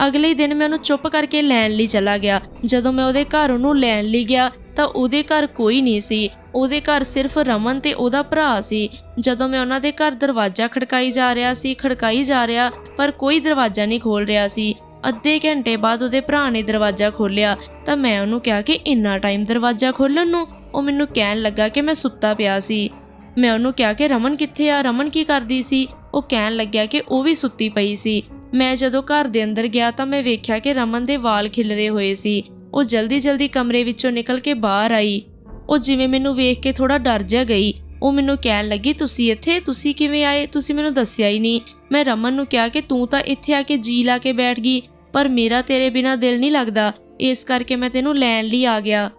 ਅਗਲੇ ਦਿਨ ਮੈਂ ਉਹਨੂੰ ਚੁੱਪ ਕਰਕੇ ਲੈਣ ਲਈ ਚਲਾ ਗਿਆ। ਜਦੋਂ ਮੈਂ ਉਹਦੇ ਘਰ ਉਹਨੂੰ ਲੈਣ ਲਈ ਗਿਆ, ਤਾਂ ਉਹਦੇ ਘਰ ਕੋਈ ਨਹੀਂ ਸੀ। ਉਹਦੇ ਘਰ ਸਿਰਫ ਰਮਨ ਤੇ ਉਹਦਾ ਭਰਾ ਸੀ। ਜਦੋਂ ਮੈਂ ਉਹਨਾਂ ਦੇ ਘਰ ਦਰਵਾਜ਼ਾ ਖੜਕਾਈ ਜਾ ਰਿਹਾ ਸੀ, ਖੜਕਾਈ ਜਾ ਰਿਹਾ, ਪਰ ਕੋਈ ਦਰਵਾਜ਼ਾ ਨਹੀਂ ਖੋਲ ਰਿਹਾ ਸੀ। ਅੱਧੇ ਘੰਟੇ ਬਾਅਦ ਉਹਦੇ ਭਰਾ ਨੇ ਦਰਵਾਜ਼ਾ ਖੋਲ੍ਹਿਆ, ਤਾਂ ਮੈਂ ਉਹਨੂੰ ਕਿਹਾ ਕਿ ਇੰਨਾ ਟਾਈਮ ਦਰਵਾਜ਼ਾ ਖੋਲਣ ਨੂੰ? ਉਹ ਮੈਨੂੰ ਕਹਿਣ ਲੱਗਾ ਕਿ ਮੈਂ ਸੁੱਤਾ ਪਿਆ ਸੀ। ਮੈਂ ਉਹਨੂੰ ਕਿਹਾ ਕਿ ਰਮਨ ਕਿੱਥੇ ਆ? ਰਮਨ ਕੀ ਕਰਦੀ ਸੀ? ਉਹ ਕਹਿਣ ਲੱਗਿਆ ਕਿ ਉਹ ਵੀ ਸੁੱਤੀ ਪਈ ਸੀ। ਮੈਂ ਜਦੋਂ ਘਰ ਦੇ ਅੰਦਰ ਗਿਆ ਤਾਂ ਮੈਂ ਵੇਖਿਆ ਕਿ ਰਮਨ ਦੇ ਵਾਲ ਖਿਲਰੇ ਹੋਏ ਸੀ। ਉਹ ਜਲਦੀ-ਜਲਦੀ ਕਮਰੇ ਵਿੱਚੋਂ ਨਿਕਲ ਕੇ ਬਾਹਰ ਆਈ। ਉਹ ਜਿਵੇਂ ਮੈਨੂੰ ਵੇਖ ਕੇ ਥੋੜਾ ਡਰ ਜਾ ਗਈ। ਉਹ ਮੈਨੂੰ ਕਹਿਣ ਲੱਗੀ, ਤੁਸੀਂ ਇੱਥੇ? ਤੁਸੀਂ ਕਿਵੇਂ ਆਏ? ਤੁਸੀਂ ਮੈਨੂੰ ਦੱਸਿਆ ਹੀ ਨਹੀਂ। ਮੈਂ ਰਮਨ ਨੂੰ ਕਿਹਾ ਕਿ ਤੂੰ ਤਾਂ ਇੱਥੇ ਆ ਕੇ ਜੀ ਲਾ ਕੇ ਬੈਠ ਗਈ, ਪਰ ਮੇਰਾ ਤੇਰੇ ਬਿਨਾ ਦਿਲ ਨਹੀਂ ਲੱਗਦਾ। ਇਸ ਕਰਕੇ ਮੈਂ ਤੈਨੂੰ ਲੈਣ ਲਈ ਆ ਗਿਆ।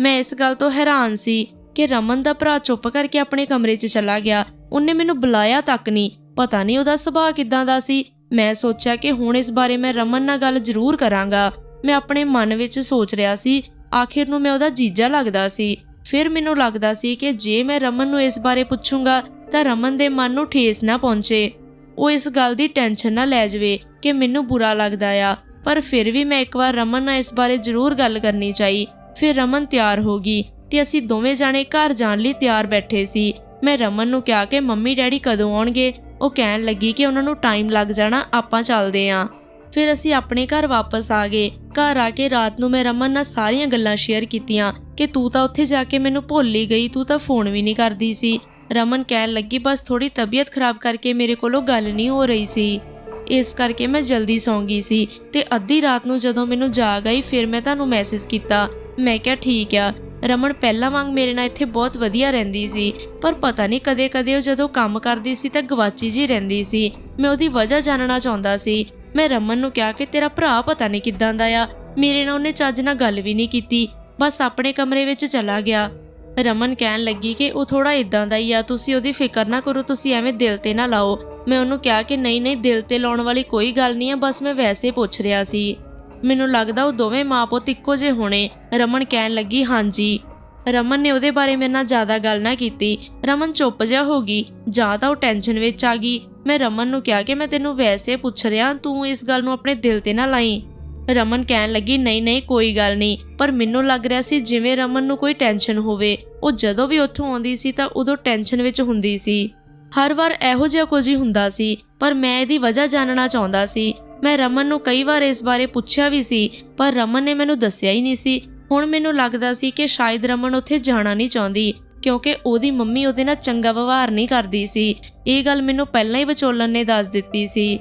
ਮੈਂ ਇਸ ਗੱਲ ਤੋਂ ਹੈਰਾਨ ਸੀ ਕਿ ਰਮਨ ਦਾ ਭਰਾ ਚੁੱਪ ਕਰਕੇ ਆਪਣੇ ਕਮਰੇ 'ਚ ਚਲਾ ਗਿਆ। ਉਹਨੇ ਮੈਨੂੰ ਬੁਲਾਇਆ ਤੱਕ ਨਹੀਂ। ਪਤਾ ਨਹੀਂ ਉਹਦਾ ਸੁਭਾਅ ਕਿਦਾਂ ਦਾ ਸੀ। ਮੈਂ ਸੋਚਿਆ ਕਿ ਹੁਣ ਇਸ ਬਾਰੇ ਮੈਂ ਰਮਨ ਨਾਲ ਗੱਲ ਜ਼ਰੂਰ ਕਰਾਂਗਾ। ਮੈਂ ਆਪਣੇ ਮਨ ਵਿੱਚ ਸੋਚ ਰਿਹਾ ਸੀ, ਆਖਿਰ ਨੂੰ ਮੈਂ ਉਹਦਾ ਜੀਜਾ ਲੱਗਦਾ ਸੀ। ਫਿਰ ਮੈਨੂੰ ਲੱਗਦਾ ਸੀ ਕਿ ਜੇ ਮੈਂ ਰਮਨ ਨੂੰ ਇਸ ਬਾਰੇ ਪੁੱਛੂੰਗਾ, ਤਾਂ ਰਮਨ ਦੇ ਮਨ ਨੂੰ ਠੇਸ ਨਾ ਪਹੁੰਚੇ। ਉਹ ਇਸ ਗੱਲ ਦੀ ਟੈਨਸ਼ਨ ਨਾ ਲੈ ਜਾਵੇ ਕਿ ਮੈਨੂੰ ਬੁਰਾ ਲੱਗਦਾ ਆ। ਪਰ ਫਿਰ ਵੀ ਮੈਂ ਇੱਕ ਵਾਰ ਰਮਨ ਨਾਲ ਇਸ ਬਾਰੇ ਜ਼ਰੂਰ ਗੱਲ ਕਰਨੀ ਚਾਹੀ। ਫਿਰ ਰਮਨ ਤਿਆਰ ਹੋ ਗਈ ਤੇ ਅਸੀਂ ਦੋਵੇਂ ਜਾਣੇ ਘਰ ਜਾਣ ਲਈ ਤਿਆਰ ਬੈਠੇ ਸੀ। ਮੈਂ ਰਮਨ ਨੂੰ ਕਿਹਾ ਕਿ ਮੰਮੀ ਡੈਡੀ ਕਦੋਂ ਆਉਣਗੇ? ਉਹ ਕਹਿਣ ਲੱਗੀ ਕਿ ਉਹਨਾਂ ਨੂੰ ਟਾਈਮ ਲੱਗ ਜਾਣਾ, ਆਪਾਂ ਚੱਲਦੇ ਆਂ ਫਿਰ ਅਸੀਂ ਆਪਣੇ ਘਰ ਵਾਪਸ ਆ ਗਏ। ਘਰ ਆ ਕੇ ਰਾਤ ਨੂੰ ਮੈਂ ਰਮਨ ਨਾਲ ਸਾਰੀਆਂ ਗੱਲਾਂ ਸ਼ੇਅਰ ਕੀਤੀਆਂ ਕਿ ਤੂੰ ਤਾਂ ਉੱਥੇ ਜਾ ਕੇ ਮੈਨੂੰ ਭੁੱਲ ਹੀ ਗਈ, ਤੂੰ ਤਾਂ ਫੋਨ ਵੀ ਨਹੀਂ ਕਰਦੀ ਸੀ। ਰਮਨ ਕਹਿਣ ਲੱਗੀ, ਬਸ ਥੋੜੀ ਤਬੀਅਤ ਖਰਾਬ ਕਰਕੇ ਮੇਰੇ ਕੋਲੋਂ ਗੱਲ ਨਹੀਂ ਹੋ ਰਹੀ ਸੀ। ਇਸ ਕਰਕੇ ਮੈਂ ਜਲਦੀ ਸੌਂ ਗਈ ਸੀ ਤੇ ਅੱਧੀ ਰਾਤ ਨੂੰ ਜਦੋਂ ਮੈਨੂੰ ਜਾਗ ਆਈ, ਫਿਰ ਮੈਂ ਤੁਹਾਨੂੰ ਮੈਸੇਜ ਕੀਤਾ। ਮੈਂ ਕਿਹਾ, ਠੀਕ ਆ। ਰਮਨ ਪਹਿਲਾਂ ਵਾਂਗ ਮੇਰੇ ਨਾਲ ਇੱਥੇ ਬਹੁਤ ਵਧੀਆ ਰਹਿੰਦੀ ਸੀ, ਪਰ ਪਤਾ ਨਹੀਂ ਕਦੇ-ਕਦੇ ਉਹ ਜਦੋਂ ਕੰਮ ਕਰਦੀ ਸੀ ਤਾਂ ਗਵਾਚੀ ਜੀ ਰਹਿੰਦੀ ਸੀ। ਮੈਂ ਉਹਦੀ ਵਜ੍ਹਾ ਜਾਣਨਾ ਚਾਹੁੰਦਾ ਸੀ। ਮੈਂ ਰਮਨ ਨੂੰ ਕਿਹਾ ਕਿ ਤੇਰਾ ਭਰਾ ਪਤਾ ਨਹੀਂ ਕਿੱਦਾਂ ਦਾ ਆ। ਮੇਰੇ ਨਾਲ ਉਹਨੇ ਚੱਜ ਨਾਲ ਗੱਲ ਵੀ ਨਹੀਂ ਕੀਤੀ। ਬਸ ਆਪਣੇ ਕਮਰੇ ਵਿੱਚ ਚਲਾ ਗਿਆ। ਰਮਨ ਕਹਿਣ ਲੱਗੀ ਕਿ ਉਹ ਥੋੜਾ ਇਦਾਂ ਦਾ ਹੀ ਆ। ਤੁਸੀਂ ਉਹਦੀ ਫਿਕਰ ਨਾ ਕਰੋ, ਤੁਸੀਂ ਐਵੇਂ ਦਿਲ ਤੇ ਨਾ ਲਾਓ। ਮੈਂ ਉਹਨੂੰ ਕਿਹਾ ਕਿ ਨਹੀਂ ਨਹੀਂ, ਦਿਲ ਤੇ ਲਾਉਣ ਵਾਲੀ ਕੋਈ ਗੱਲ ਨਹੀਂ ਆ। ਬਸ ਮੈਂ ਵੈਸੇ ਪੁੱਛ ਰਿਹਾ ਸੀ। ਮੈਨੂੰ ਲੱਗਦਾ ਉਹ ਦੋਵੇਂ ਮਾਂ ਪੁੱਤ ਇੱਕੋ ਜਿਹੇ ਹੋਣੇ। ਰਮਨ ਕਹਿਣ ਲੱਗੀ, ਹਾਂਜੀ। ਰਮਨ ਨੇ ਉਹਦੇ ਬਾਰੇ ਮੇਰੇ ਨਾਲ ਜ਼ਿਆਦਾ ਗੱਲ ਨਾ ਕੀਤੀ। ਰਮਨ ਚੁੱਪ ਜਿਹਾ ਹੋ ਗਈ। ਜਾਂ ਤਾਂ ਉਹ ਟੈਨਸ਼ਨ ਵਿੱਚ ਆ ਗਈ। ਮੈਂ ਰਮਨ ਨੂੰ ਕਿਹਾ ਕਿ ਮੈਂ ਤੈਨੂੰ ਵੈਸੇ ਪੁੱਛ ਰਿਹਾ, ਤੂੰ ਇਸ ਗੱਲ ਨੂੰ ਆਪਣੇ ਦਿਲ ਤੇ ਨਾ ਲਾਈ। ਰਮਨ ਕਹਿਣ ਲੱਗੀ, ਨਹੀਂ ਨਹੀਂ, ਕੋਈ ਗੱਲ ਨਹੀਂ। ਪਰ ਮੈਨੂੰ ਲੱਗ ਰਿਹਾ ਸੀ ਜਿਵੇਂ ਰਮਨ ਨੂੰ ਕੋਈ ਟੈਨਸ਼ਨ ਹੋਵੇ। ਉਹ ਜਦੋਂ ਵੀ ਉੱਥੋਂ ਆਉਂਦੀ ਸੀ ਤਾਂ ਉਦੋਂ ਟੈਨਸ਼ਨ ਵਿੱਚ ਹੁੰਦੀ ਸੀ। ਹਰ ਵਾਰ ਇਹੋ ਜਿਹਾ ਕੁਝ ਹੀ ਹੁੰਦਾ ਸੀ। ਪਰ ਮੈਂ ਇਹਦੀ ਵਜ੍ਹਾ ਜਾਣਨਾ ਚਾਹੁੰਦਾ ਸੀ। ਮੈਂ ਰਮਨ ਨੂੰ ਕਈ ਵਾਰ ਇਸ ਬਾਰੇ ਪੁੱਛਿਆ ਵੀ ਸੀ, ਪਰ ਰਮਨ ਨੇ ਮੈਨੂੰ ਦੱਸਿਆ ਹੀ ਨਹੀਂ ਸੀ। ਹੁਣ ਮੈਨੂੰ ਲੱਗਦਾ ਸੀ ਕਿ ਸ਼ਾਇਦ ਰਮਨ ਉੱਥੇ ਜਾਣਾ ਨਹੀਂ ਚਾਹੁੰਦੀ, ਕਿਉਂਕਿ ਉਹਦੀ ਮੰਮੀ ਉਹਦੇ ਨਾਲ ਚੰਗਾ ਵਿਵਹਾਰ ਨਹੀਂ ਕਰਦੀ ਸੀ। ਇਹ ਗੱਲ ਮੈਨੂੰ ਪਹਿਲਾਂ ਹੀ ਵਿਚੋਲਨ ਨੇ ਦੱਸ ਦਿੱਤੀ ਸੀ।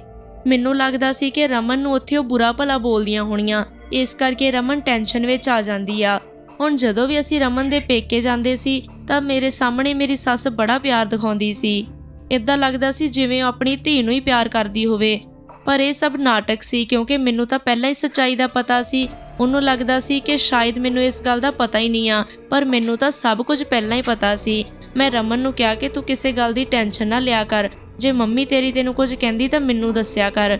ਮੈਨੂੰ ਲੱਗਦਾ ਸੀ ਕਿ ਰਮਨ ਨੂੰ ਉੱਥੇ ਉਹ ਬੁਰਾ ਭਲਾ ਬੋਲਦੀਆਂ ਹੋਣੀਆਂ, ਇਸ ਕਰਕੇ ਰਮਨ ਟੈਨਸ਼ਨ ਵਿੱਚ ਆ ਜਾਂਦੀ ਆ। ਹੁਣ ਜਦੋਂ ਵੀ ਅਸੀਂ ਰਮਨ ਦੇ ਪੇਕੇ ਜਾਂਦੇ ਸੀ, ਤਾਂ ਮੇਰੇ ਸਾਹਮਣੇ ਮੇਰੀ ਸੱਸ ਬੜਾ ਪਿਆਰ ਦਿਖਾਉਂਦੀ ਸੀ। ਇਦਾਂ ਲੱਗਦਾ ਸੀ ਜਿਵੇਂ ਉਹ ਆਪਣੀ ਧੀ ਨੂੰ ਹੀ ਪਿਆਰ ਕਰਦੀ ਹੋਵੇ। ਪਰ ਇਹ ਸਭ ਨਾਟਕ ਸੀ ਕਿਉਂਕਿ ਮੈਨੂੰ ਤਾਂ ਪਹਿਲਾਂ ਹੀ ਸੱਚਾਈ ਦਾ ਪਤਾ ਸੀ। ਉਹਨੂੰ ਲੱਗਦਾ ਸੀ ਕਿ ਸ਼ਾਇਦ ਮੈਨੂੰ ਇਸ ਗੱਲ ਦਾ ਪਤਾ ਹੀ ਨਹੀਂ ਆ, ਪਰ ਮੈਨੂੰ ਤਾਂ ਸਭ ਕੁਝ ਪਹਿਲਾਂ ਹੀ ਪਤਾ ਸੀ। ਮੈਂ ਰਮਨ ਨੂੰ ਕਿਹਾ ਕਿ ਤੂੰ ਕਿਸੇ ਗੱਲ ਦੀ ਟੈਨਸ਼ਨ ਨਾ ਲਿਆ ਕਰ। ਜੇ ਮੰਮੀ ਤੇਰੀ ਤੈਨੂੰ ਕੁਝ ਕਹਿੰਦੀ ਤਾਂ ਮੈਨੂੰ ਦੱਸਿਆ ਕਰ।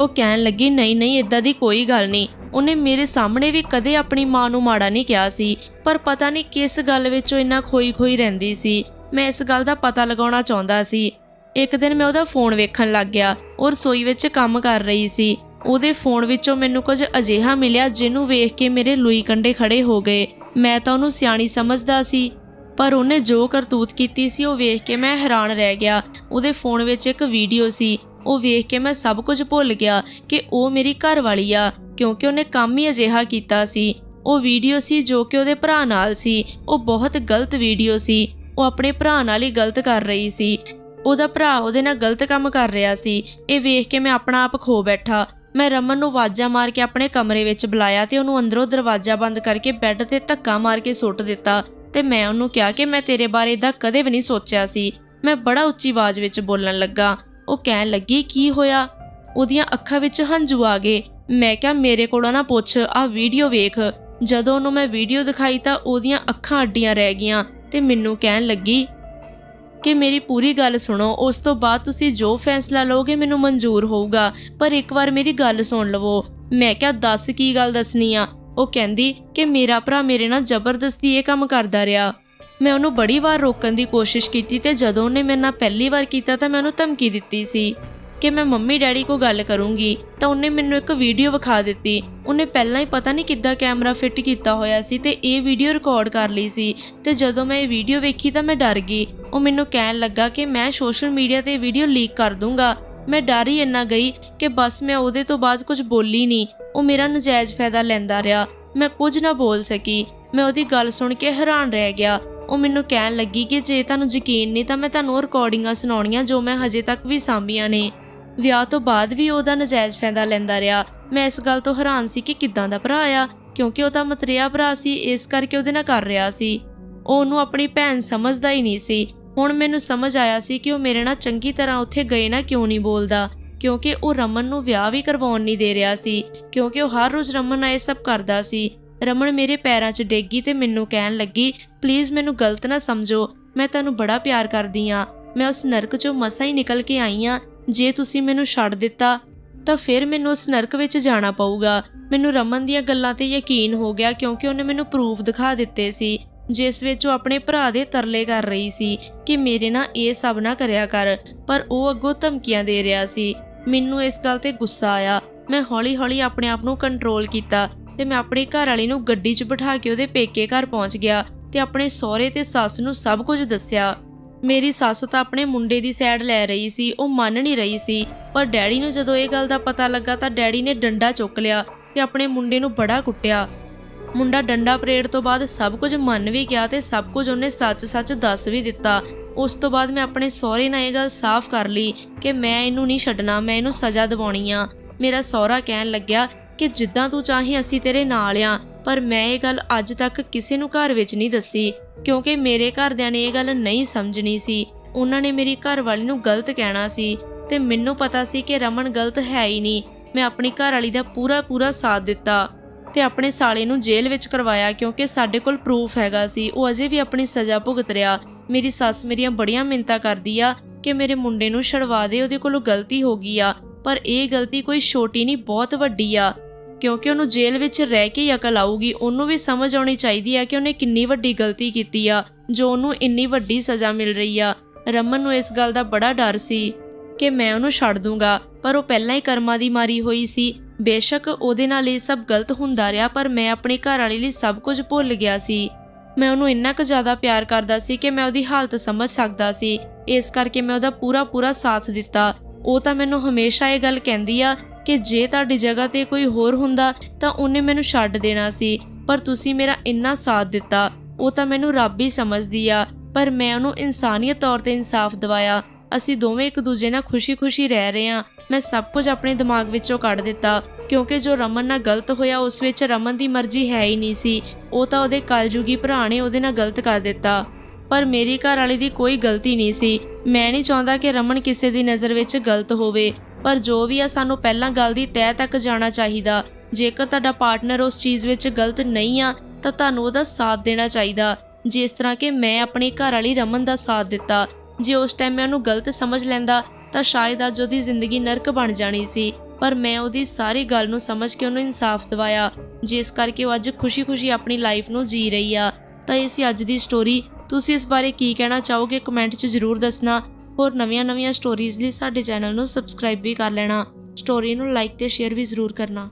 ਉਹ ਕਹਿਣ ਲੱਗੀ, ਨਹੀਂ ਨਹੀਂ ਇਦਾਂ ਦੀ ਕੋਈ ਗੱਲ ਨਹੀਂ। ਉਹਨੇ ਮੇਰੇ ਸਾਹਮਣੇ ਵੀ ਕਦੇ ਆਪਣੀ ਮਾਂ ਨੂੰ ਮਾੜਾ ਨਹੀਂ ਕਿਹਾ ਸੀ, ਪਰ ਪਤਾ ਨਹੀਂ ਕਿਸ ਗੱਲ ਵਿੱਚ ਉਹ ਇੰਨਾ ਖੋਈ ਖੋਈ ਰਹਿੰਦੀ ਸੀ। ਮੈਂ ਇਸ ਗੱਲ ਦਾ ਪਤਾ ਲਗਾਉਣਾ ਚਾਹੁੰਦਾ ਸੀ। ਇੱਕ ਦਿਨ ਮੈਂ ਉਹਦਾ ਫੋਨ ਵੇਖਣ ਲੱਗ ਗਿਆ। ਉਹ ਰਸੋਈ ਵਿੱਚ ਕੰਮ ਕਰ ਰਹੀ ਸੀ। ਉਹਦੇ ਫੋਨ ਵਿੱਚੋਂ ਮੈਨੂੰ ਕੁਝ ਅਜਿਹਾ ਮਿਲਿਆ ਜਿਹਨੂੰ ਵੇਖ ਕੇ ਮੇਰੇ ਲੂਈ ਕੰਡੇ ਖੜੇ ਹੋ ਗਏ। ਮੈਂ ਤਾਂ ਉਹਨੂੰ ਸਿਆਣੀ ਸਮਝਦਾ ਸੀ, ਪਰ ਉਹਨੇ ਜੋ ਕਰਤੂਤ ਕੀਤੀ ਸੀ ਉਹ ਵੇਖ ਕੇ ਮੈਂ ਹੈਰਾਨ ਰਹਿ ਗਿਆ। ਉਹਦੇ ਫੋਨ ਵਿੱਚ ਇੱਕ ਵੀਡੀਓ ਸੀ। ਉਹ ਵੇਖ ਕੇ ਮੈਂ ਸਭ ਕੁਝ ਭੁੱਲ ਗਿਆ ਕਿ ਉਹ ਮੇਰੀ ਘਰ ਵਾਲੀ ਆ, ਕਿਉਂਕਿ ਉਹਨੇ ਕੰਮ ਹੀ ਅਜਿਹਾ ਕੀਤਾ ਸੀ। ਉਹ ਵੀਡੀਓ ਸੀ ਜੋ ਕਿ ਉਹਦੇ ਭਰਾ ਨਾਲ ਸੀ। ਉਹ ਬਹੁਤ ਗਲਤ ਵੀਡੀਓ ਸੀ। ਉਹ ਆਪਣੇ ਭਰਾ ਨਾਲ ਹੀ ਗਲਤ ਕਰ ਰਹੀ ਸੀ। ਉਹਦਾ ਭਰਾ ਉਹਦੇ ਨਾਲ ਗਲਤ ਕੰਮ ਕਰ ਰਿਹਾ ਸੀ। ਇਹ ਵੇਖ ਕੇ ਮੈਂ ਆਪਣਾ ਆਪ ਖੋ ਬੈਠਾ। ਮੈਂ ਰਮਨ ਨੂੰ ਆਵਾਜ਼ਾਂ ਮਾਰ ਕੇ ਆਪਣੇ ਕਮਰੇ ਵਿੱਚ ਬੁਲਾਇਆ ਤੇ ਉਹਨੂੰ ਅੰਦਰੋਂ ਦਰਵਾਜ਼ਾ ਬੰਦ ਕਰਕੇ ਬੈੱਡ ਤੇ ਧੱਕਾ ਮਾਰ ਕੇ ਸੁੱਟ ਦਿੱਤਾ ਤੇ ਮੈਂ ਉਹਨੂੰ ਕਿਹਾ ਕਿ ਮੈਂ ਤੇਰੇ ਬਾਰੇ ਇਦਾਂ ਕਦੇ ਵੀ ਨਹੀਂ ਸੋਚਿਆ ਸੀ। ਮੈਂ ਬੜਾ ਉੱਚੀ ਆਵਾਜ਼ ਵਿੱਚ ਬੋਲਣ ਲੱਗਾ। ਉਹ ਕਹਿਣ ਲੱਗੀ, ਕੀ ਹੋਇਆ? ਉਹਦੀਆਂ ਅੱਖਾਂ ਵਿੱਚ ਹੰਝੂ ਆ ਗਏ। ਮੈਂ ਕਿਹਾ, ਮੇਰੇ ਕੋਲੋਂ ਨਾ ਪੁੱਛ, ਆਹ ਵੀਡੀਓ ਵੇਖ। ਜਦੋਂ ਉਹਨੂੰ ਮੈਂ ਵੀਡੀਓ ਦਿਖਾਈ ਤਾਂ ਉਹਦੀਆਂ ਅੱਖਾਂ ਅੱਡੀਆਂ ਰਹਿ ਗਈਆਂ ਤੇ ਮੈਨੂੰ ਕਹਿਣ ਲੱਗੀ ਕਿ ਮੇਰੀ ਪੂਰੀ ਗੱਲ ਸੁਣੋ, ਉਸ ਤੋਂ ਬਾਅਦ ਤੁਸੀਂ ਜੋ ਫੈਸਲਾ ਲਓਗੇ ਮੈਨੂੰ ਮਨਜ਼ੂਰ ਹੋਊਗਾ। ਪਰ ਇੱਕ ਵਾਰ ਮੇਰੀ ਗੱਲ ਸੁਣ ਲਵੋ। ਮੈਂ ਕਿਹਾ, ਦੱਸ ਕੀ ਗੱਲ ਦੱਸਣੀ ਆ? ਉਹ ਕਹਿੰਦੀ ਕਿ ਮੇਰਾ ਭਰਾ ਮੇਰੇ ਨਾਲ ਜ਼ਬਰਦਸਤੀ ਇਹ ਕੰਮ ਕਰਦਾ ਰਿਹਾ। ਮੈਂ ਉਹਨੂੰ ਬੜੀ ਵਾਰ ਰੋਕਣ ਦੀ ਕੋਸ਼ਿਸ਼ ਕੀਤੀ ਤੇ ਜਦੋਂ ਉਹਨੇ ਮੇਰੇ ਨਾਲ ਪਹਿਲੀ ਵਾਰ ਕੀਤਾ ਤਾਂ ਮੈਂ ਉਹਨੂੰ ਧਮਕੀ ਦਿੱਤੀ ਸੀ। ਕਿ ਮੈਂ ਮੰਮੀ ਡੈਡੀ ਕੋ ਗੱਲ ਕਰੂੰਗੀ, ਤਾਂ ਉਹਨੇ ਮੈਨੂੰ ਇੱਕ ਵੀਡੀਓ ਵਿਖਾ ਦਿੱਤੀ। ਉਹਨੇ ਪਹਿਲਾਂ ਹੀ ਪਤਾ ਨਹੀਂ ਕਿੱਦਾਂ ਕੈਮਰਾ ਫਿੱਟ ਕੀਤਾ ਹੋਇਆ ਸੀ ਤੇ ਇਹ ਵੀਡੀਓ ਰਿਕਾਰਡ ਕਰ ਲਈ ਸੀ। ਤੇ ਜਦੋਂ ਮੈਂ ਇਹ ਵੀਡੀਓ ਵੇਖੀ ਤਾਂ ਮੈਂ ਡਰ ਗਈ। ਉਹ ਮੈਨੂੰ ਕਹਿਣ ਲੱਗਾ ਕਿ ਮੈਂ ਸੋਸ਼ਲ ਮੀਡੀਆ ਤੇ ਵੀਡੀਓ ਲੀਕ ਕਰ ਦੂੰਗਾ। ਮੈਂ ਡਰ ਹੀ ਇੰਨਾ ਗਈ ਕਿ ਬਸ ਮੈਂ ਉਹਦੇ ਤੋਂ ਬਾਅਦ ਕੁਝ ਬੋਲੀ ਨਹੀਂ। ਉਹ ਮੇਰਾ ਨਜਾਇਜ਼ ਫਾਇਦਾ ਲੈਂਦਾ ਰਿਹਾ। ਮੈਂ ਕੁਝ ਨਾ ਬੋਲ ਸਕੀ। ਮੈਂ ਉਹਦੀ ਗੱਲ ਸੁਣ ਕੇ ਹੈਰਾਨ ਰਹਿ ਗਿਆ। ਉਹ ਮੈਨੂੰ ਕਹਿਣ ਲੱਗੀ ਕਿ ਜੇ ਤੁਹਾਨੂੰ ਯਕੀਨ ਨਹੀਂ ਤਾਂ ਮੈਂ ਤੁਹਾਨੂੰ ਉਹ ਰਿਕਾਰਡਿੰਗਾਂ ਸੁਣਾਉਣੀਆਂ ਜੋ ਮੈਂ ਹਜੇ ਤੱਕ ਵੀ ਸਾਂਭੀਆਂ ਨੇ। ਵਿਆਹ ਤੋਂ ਬਾਅਦ ਵੀ ਉਹਦਾ ਨਜਾਇਜ਼ ਫਾਇਦਾ ਲੈਂਦਾ ਰਿਹਾ। ਮੈਂ ਇਸ ਗੱਲ ਤੋਂ ਹੈਰਾਨ ਸੀ ਕਿ ਕਿੱਦਾਂ ਦਾ ਭਰਾ ਆ, ਕਿਉਂਕਿ ਉਹ ਤਾਂ ਮਤਰੇਆ ਭਰਾ ਸੀ, ਇਸ ਕਰਕੇ ਉਹਦੇ ਨਾਲ ਕਰ ਰਿਹਾ ਸੀ। ਉਹ ਉਹਨੂੰ ਆਪਣੀ ਭੈਣ ਸਮਝਦਾ ਹੀ ਨਹੀਂ ਸੀ। ਹੁਣ ਮੈਨੂੰ ਸਮਝ ਆਇਆ ਸੀ ਕਿ ਉਹ ਮੇਰੇ ਨਾਲ ਚੰਗੀ ਤਰ੍ਹਾਂ ਉੱਥੇ ਗਏ ਨਾ ਕਿਉਂ ਨਹੀਂ ਬੋਲਦਾ, ਕਿਉਂਕਿ ਉਹ ਰਮਨ ਨੂੰ ਵਿਆਹ ਵੀ ਕਰਵਾਉਣ ਨਹੀਂ ਦੇ ਰਿਹਾ ਸੀ, ਕਿਉਂਕਿ ਉਹ ਹਰ ਰੋਜ਼ ਰਮਨ ਨਾਲ ਇਹ ਸਭ ਕਰਦਾ ਸੀ। ਰਮਨ ਮੇਰੇ ਪੈਰਾਂ 'ਚ ਡੇਗੀ ਤੇ ਮੈਨੂੰ ਕਹਿਣ ਲੱਗੀ ਪਲੀਜ਼ ਮੈਨੂੰ ਗਲਤ ਨਾ ਸਮਝੋ, ਮੈਂ ਤੁਹਾਨੂੰ ਬੜਾ ਪਿਆਰ ਕਰਦੀ ਆ। ਮੈਂ ਉਸ ਨਰਕ 'ਚੋਂ ਮਸਾਂ ਹੀ ਨਿਕਲ ਕੇ ਆਈ ਆ ਜੇ ਤੁਸੀਂ ਮੈਨੂੰ ਛੱਡ ਦਿੱਤਾ, ਤਾਂ ਫਿਰ ਮੈਨੂੰ ਉਸ ਨਰਕ ਵਿੱਚ ਜਾਣਾ ਪਊਗਾ। ਮੈਨੂੰ ਰਮਨ ਦੀਆਂ ਗੱਲਾਂ ਤੇ ਯਕੀਨ ਹੋ ਗਿਆ ਕਿਉਂਕਿ ਉਹਨੇ ਮੈਨੂੰ ਪ੍ਰੂਫ ਦਿਖਾ ਦਿੱਤੇ ਸੀ, ਜਿਸ ਵਿੱਚ ਉਹ ਆਪਣੇ ਭਰਾ ਦੇ ਤਰਲੇ ਕਰ ਰਹੀ ਸੀ ਕਿ ਮੇਰੇ ਨਾਲ ਇਹ ਸਭ ਨਾ ਕਰਿਆ ਕਰ, ਪਰ ਉਹ ਅੱਗੋਂ ਧਮਕੀਆਂ ਦੇ ਰਿਹਾ ਸੀ। ਮੈਨੂੰ ਇਸ ਗੱਲ ਤੇ ਗੁੱਸਾ ਆਇਆ। ਮੈਂ ਹੌਲੀ-ਹੌਲੀ ਆਪਣੇ ਆਪ ਨੂੰ ਕੰਟਰੋਲ ਕੀਤਾ ਤੇ ਮੈਂ ਆਪਣੀ ਘਰ ਵਾਲੀ ਨੂੰ ਗੱਡੀ 'ਚ ਬਿਠਾ ਕੇ ਉਹਦੇ ਪੇਕੇ ਘਰ ਪਹੁੰਚ ਗਿਆ ਤੇ ਆਪਣੇ ਸਹੁਰੇ ਤੇ ਸੱਸ ਨੂੰ ਸਭ ਕੁਝ ਦੱਸਿਆ। ਮੇਰੀ ਸੱਸ ਤਾਂ ਆਪਣੇ ਮੁੰਡੇ ਦੀ ਸਾਈਡ ਲੈ ਰਹੀ ਸੀ, ਉਹ ਮੰਨ ਨਹੀਂ ਰਹੀ ਸੀ। ਪਰ ਡੈਡੀ ਨੂੰ ਜਦੋਂ ਇਹ ਗੱਲ ਦਾ ਪਤਾ ਲੱਗਾ ਤਾਂ ਡੈਡੀ ਨੇ ਡੰਡਾ ਚੁੱਕ ਲਿਆ ਤੇ ਆਪਣੇ ਮੁੰਡੇ ਨੂੰ ਬੜਾ ਕੁੱਟਿਆ। ਮੁੰਡਾ ਡੰਡਾ ਪਰੇਡ ਤੋਂ ਬਾਅਦ ਸਭ ਕੁਝ ਮੰਨ ਵੀ ਗਿਆ ਤੇ ਸਭ ਕੁਝ ਉਹਨੇ ਸੱਚ-ਸੱਚ ਦੱਸ ਵੀ ਦਿੱਤਾ। ਉਸ ਤੋਂ ਬਾਅਦ ਮੈਂ ਆਪਣੇ ਸਹੁਰੇ ਨਾਲ ਇਹ ਗੱਲ ਸਾਫ਼ ਕਰ ਲਈ ਕਿ ਮੈਂ ਇਹਨੂੰ ਨਹੀਂ ਛੱਡਣਾ, ਮੈਂ ਇਹਨੂੰ ਸਜ਼ਾ ਦਿਵਾਉਣੀ ਆ। ਮੇਰਾ ਸਹੁਰਾ ਕਹਿਣ ਲੱਗਿਆ ਕਿ ਜਿੱਦਾਂ ਤੂੰ ਚਾਹੇ ਅਸੀਂ ਤੇਰੇ ਨਾਲ ਆ। ਪਰ ਮੈਂ ਇਹ ਗੱਲ ਅੱਜ ਤੱਕ ਕਿਸੇ ਨੂੰ ਘਰ ਵਿੱਚ ਨਹੀਂ ਦੱਸੀ, ਕਿਉਂਕਿ ਮੇਰੇ ਘਰਦਿਆਂ ਨੇ ਇਹ ਗੱਲ ਨਹੀਂ ਸਮਝਣੀ ਸੀ। ਉਹਨਾਂ ਨੇ ਮੇਰੀ ਘਰ ਵਾਲੀ ਨੂੰ ਗਲਤ ਕਹਿਣਾ ਸੀ ਤੇ ਮੈਨੂੰ ਪਤਾ ਸੀ ਕਿ ਰਮਨ ਗਲਤ ਹੈ ਹੀ ਨਹੀਂ। ਮੈਂ ਆਪਣੀ ਘਰ ਵਾਲੀ ਦਾ ਪੂਰਾ ਪੂਰਾ ਸਾਥ ਦਿੱਤਾ ਤੇ ਆਪਣੇ ਸਾਲੇ ਨੂੰ ਜੇਲ੍ਹ ਵਿੱਚ ਕਰਵਾਇਆ ਕਿਉਂਕਿ ਸਾਡੇ ਕੋਲ ਪ੍ਰੂਫ ਹੈਗਾ ਸੀ। ਉਹ ਅਜੇ ਵੀ ਆਪਣੀ ਸਜ਼ਾ ਭੁਗਤ ਰਿਹਾ। ਮੇਰੀ ਸੱਸ ਮੇਰੀਆਂ ਬੜੀਆਂ ਮਿੰਤਾ ਕਰਦੀ ਆ ਕਿ ਮੇਰੇ ਮੁੰਡੇ ਨੂੰ ਛਡਵਾ ਦੇ, ਉਹਦੇ ਕੋਲੋਂ ਗਲਤੀ ਹੋ ਗਈ ਆ। ਪਰ ਇਹ ਗਲਤੀ ਕੋਈ ਛੋਟੀ ਨਹੀਂ, ਬਹੁਤ ਵੱਡੀ ਆ। ਕਿਉਂਕਿ ਉਹਨੂੰ ਜੇਲ੍ਹ ਵਿੱਚ ਰਹਿ ਕੇ ਹੀ ਅਕਲ ਆਊਗੀ, ਉਹਨੂੰ ਵੀ ਸਮਝ ਆਉਣੀ ਚਾਹੀਦੀ ਹੈ ਕਿ ਉਹਨੇ ਕਿੰਨੀ ਵੱਡੀ ਗਲਤੀ ਕੀਤੀ ਆ, ਜੋ ਉਹਨੂੰ ਇੰਨੀ ਵੱਡੀ ਸਜ਼ਾ ਮਿਲ ਰਹੀ ਆ। ਰਮਨ ਨੂੰ ਇਸ ਗੱਲ ਦਾ ਬੜਾ ਡਰ ਸੀ ਕਿ ਮੈਂ ਉਹਨੂੰ ਛੱਡ ਦੂੰਗਾ, ਪਰ ਉਹ ਪਹਿਲਾਂ ਹੀ ਕਰਮਾਂ ਦੀ ਮਾਰੀ ਹੋਈ ਸੀ। ਬੇਸ਼ੱਕ ਉਹਦੇ ਨਾਲ ਇਹ ਸਭ ਗਲਤ ਹੁੰਦਾ ਰਿਹਾ, ਪਰ ਮੈਂ ਆਪਣੇ ਘਰ ਵਾਲੇ ਲਈ ਸਭ ਕੁਝ ਭੁੱਲ ਗਿਆ ਸੀ। ਮੈਂ ਉਹਨੂੰ ਇੰਨਾ ਕੁ ਜ਼ਿਆਦਾ ਪਿਆਰ ਕਰਦਾ ਸੀ ਕਿ ਮੈਂ ਉਹਦੀ ਹਾਲਤ ਸਮਝ ਸਕਦਾ ਸੀ। ਇਸ ਕਰਕੇ ਮੈਂ ਉਹਦਾ ਪੂਰਾ ਪੂਰਾ ਸਾਥ ਦਿੱਤਾ। ਉਹ ਤਾਂ ਮੈਨੂੰ ਹਮੇਸ਼ਾ ਇਹ ਗੱਲ ਕਹਿੰਦੀ ਆ ਕਿ ਜੇ ਤੁਹਾਡੀ ਜਗ੍ਹਾ ਤੇ ਕੋਈ ਹੋਰ ਹੁੰਦਾ ਤਾਂ ਉਹਨੇ ਮੈਨੂੰ ਛੱਡ ਦੇਣਾ ਸੀ। ਪਰ ਤੁਸੀਂ ਮੇਰਾ ਇੰਨਾ ਸਾਥ ਦਿੱਤਾ, ਉਹ ਤਾਂ ਮੈਨੂੰ ਰੱਬ ਹੀ ਸਮਝਦੀ ਆ। ਪਰ ਮੈਂ ਉਹਨੂੰ ਇਨਸਾਨੀਅਤ ਤੌਰ ਤੇ ਇਨਸਾਫ ਦਿਵਾਇਆ। ਅਸੀਂ ਦੋਵੇਂ ਇੱਕ ਦੂਜੇ ਨਾਲ ਖੁਸ਼ੀ-ਖੁਸ਼ੀ ਰਹਿ ਰਹੇ ਹਾਂ। ਮੈਂ ਸਭ ਕੁਝ ਆਪਣੇ ਦਿਮਾਗ ਵਿੱਚੋਂ ਕੱਢ ਦਿੱਤਾ, ਕਿਉਂਕਿ ਜੋ ਰਮਨ ਨਾਲ ਗਲਤ ਹੋਇਆ, ਉਸ ਵਿੱਚ ਰਮਨ ਦੀ ਮਰਜ਼ੀ ਹੈ ਹੀ ਨਹੀਂ ਸੀ। ਉਹ ਤਾਂ ਉਹਦੇ ਕਲਯੁਗੀ ਭਰਾ ਨੇ ਉਹਦੇ ਨਾਲ ਗਲਤ ਕਰ ਦਿੱਤਾ। ਪਰ ਮੇਰੀ ਘਰ ਵਾਲੀ ਦੀ ਕੋਈ ਗਲਤੀ ਨਹੀਂ ਸੀ। ਮੈਂ ਨਹੀਂ ਚਾਹੁੰਦਾ ਕਿ ਰਮਨ ਕਿਸੇ ਦੀ ਨਜ਼ਰ ਵਿੱਚ ਗਲਤ ਹੋਵੇ। ਪਰ ਜੋ ਵੀ ਆ, ਸਾਨੂੰ ਪਹਿਲਾਂ ਗੱਲ ਦੀ ਤਹਿ ਤੱਕ ਜਾਣਾ ਚਾਹੀਦਾ। ਜੇਕਰ ਤੁਹਾਡਾ ਪਾਰਟਨਰ ਉਸ ਚੀਜ਼ ਵਿੱਚ ਗਲਤ ਨਹੀਂ ਆ, ਤਾਂ ਤੁਹਾਨੂੰ ਉਹਦਾ ਸਾਥ ਦੇਣਾ ਚਾਹੀਦਾ। ਜਿਸ ਤਰ੍ਹਾਂ ਕਿ ਮੈਂ ਆਪਣੀ ਘਰ ਵਾਲੀ ਰਮਨ ਦਾ ਸਾਥ ਦਿੱਤਾ। ਜੇ ਉਸ ਟਾਈਮ ਮੈਂ ਉਹਨੂੰ ਗਲਤ ਸਮਝ ਲੈਂਦਾ, ਤਾਂ ਸ਼ਾਇਦ ਅੱਜ ਉਹਦੀ ਜ਼ਿੰਦਗੀ ਨਰਕ ਬਣ ਜਾਣੀ ਸੀ। ਪਰ ਮੈਂ ਉਹਦੀ ਸਾਰੀ ਗੱਲ ਨੂੰ ਸਮਝ ਕੇ ਉਹਨੂੰ ਇਨਸਾਫ ਦਿਵਾਇਆ। ਜਿਸ ਕਰਕੇ ਉਹ ਅੱਜ ਖੁਸ਼ੀ-ਖੁਸ਼ੀ ਆਪਣੀ ਲਾਈਫ ਨੂੰ ਜੀ ਰਹੀ ਆ। ਤਾਂ ਇਹ ਸੀ ਅੱਜ ਦੀ ਸਟੋਰੀ ਤੁਸੀਂ ਇਸ ਬਾਰੇ ਕੀ ਕਹਿਣਾ ਚਾਹੋਗੇ? ਕਮੈਂਟ 'ਚ ਜ਼ਰੂਰ ਦੱਸਣਾ। ਹੋਰ ਨਵੀਆਂ-ਨਵੀਆਂ ਸਟੋਰੀਜ਼ ਲਈ ਸਾਡੇ ਚੈਨਲ ਨੂੰ ਸਬਸਕ੍ਰਾਈਬ ਵੀ ਕਰ ਲੈਣਾ। ਸਟੋਰੀ ਨੂੰ ਲਾਈਕ ਤੇ ਸ਼ੇਅਰ ਵੀ ਜ਼ਰੂਰ ਕਰਨਾ।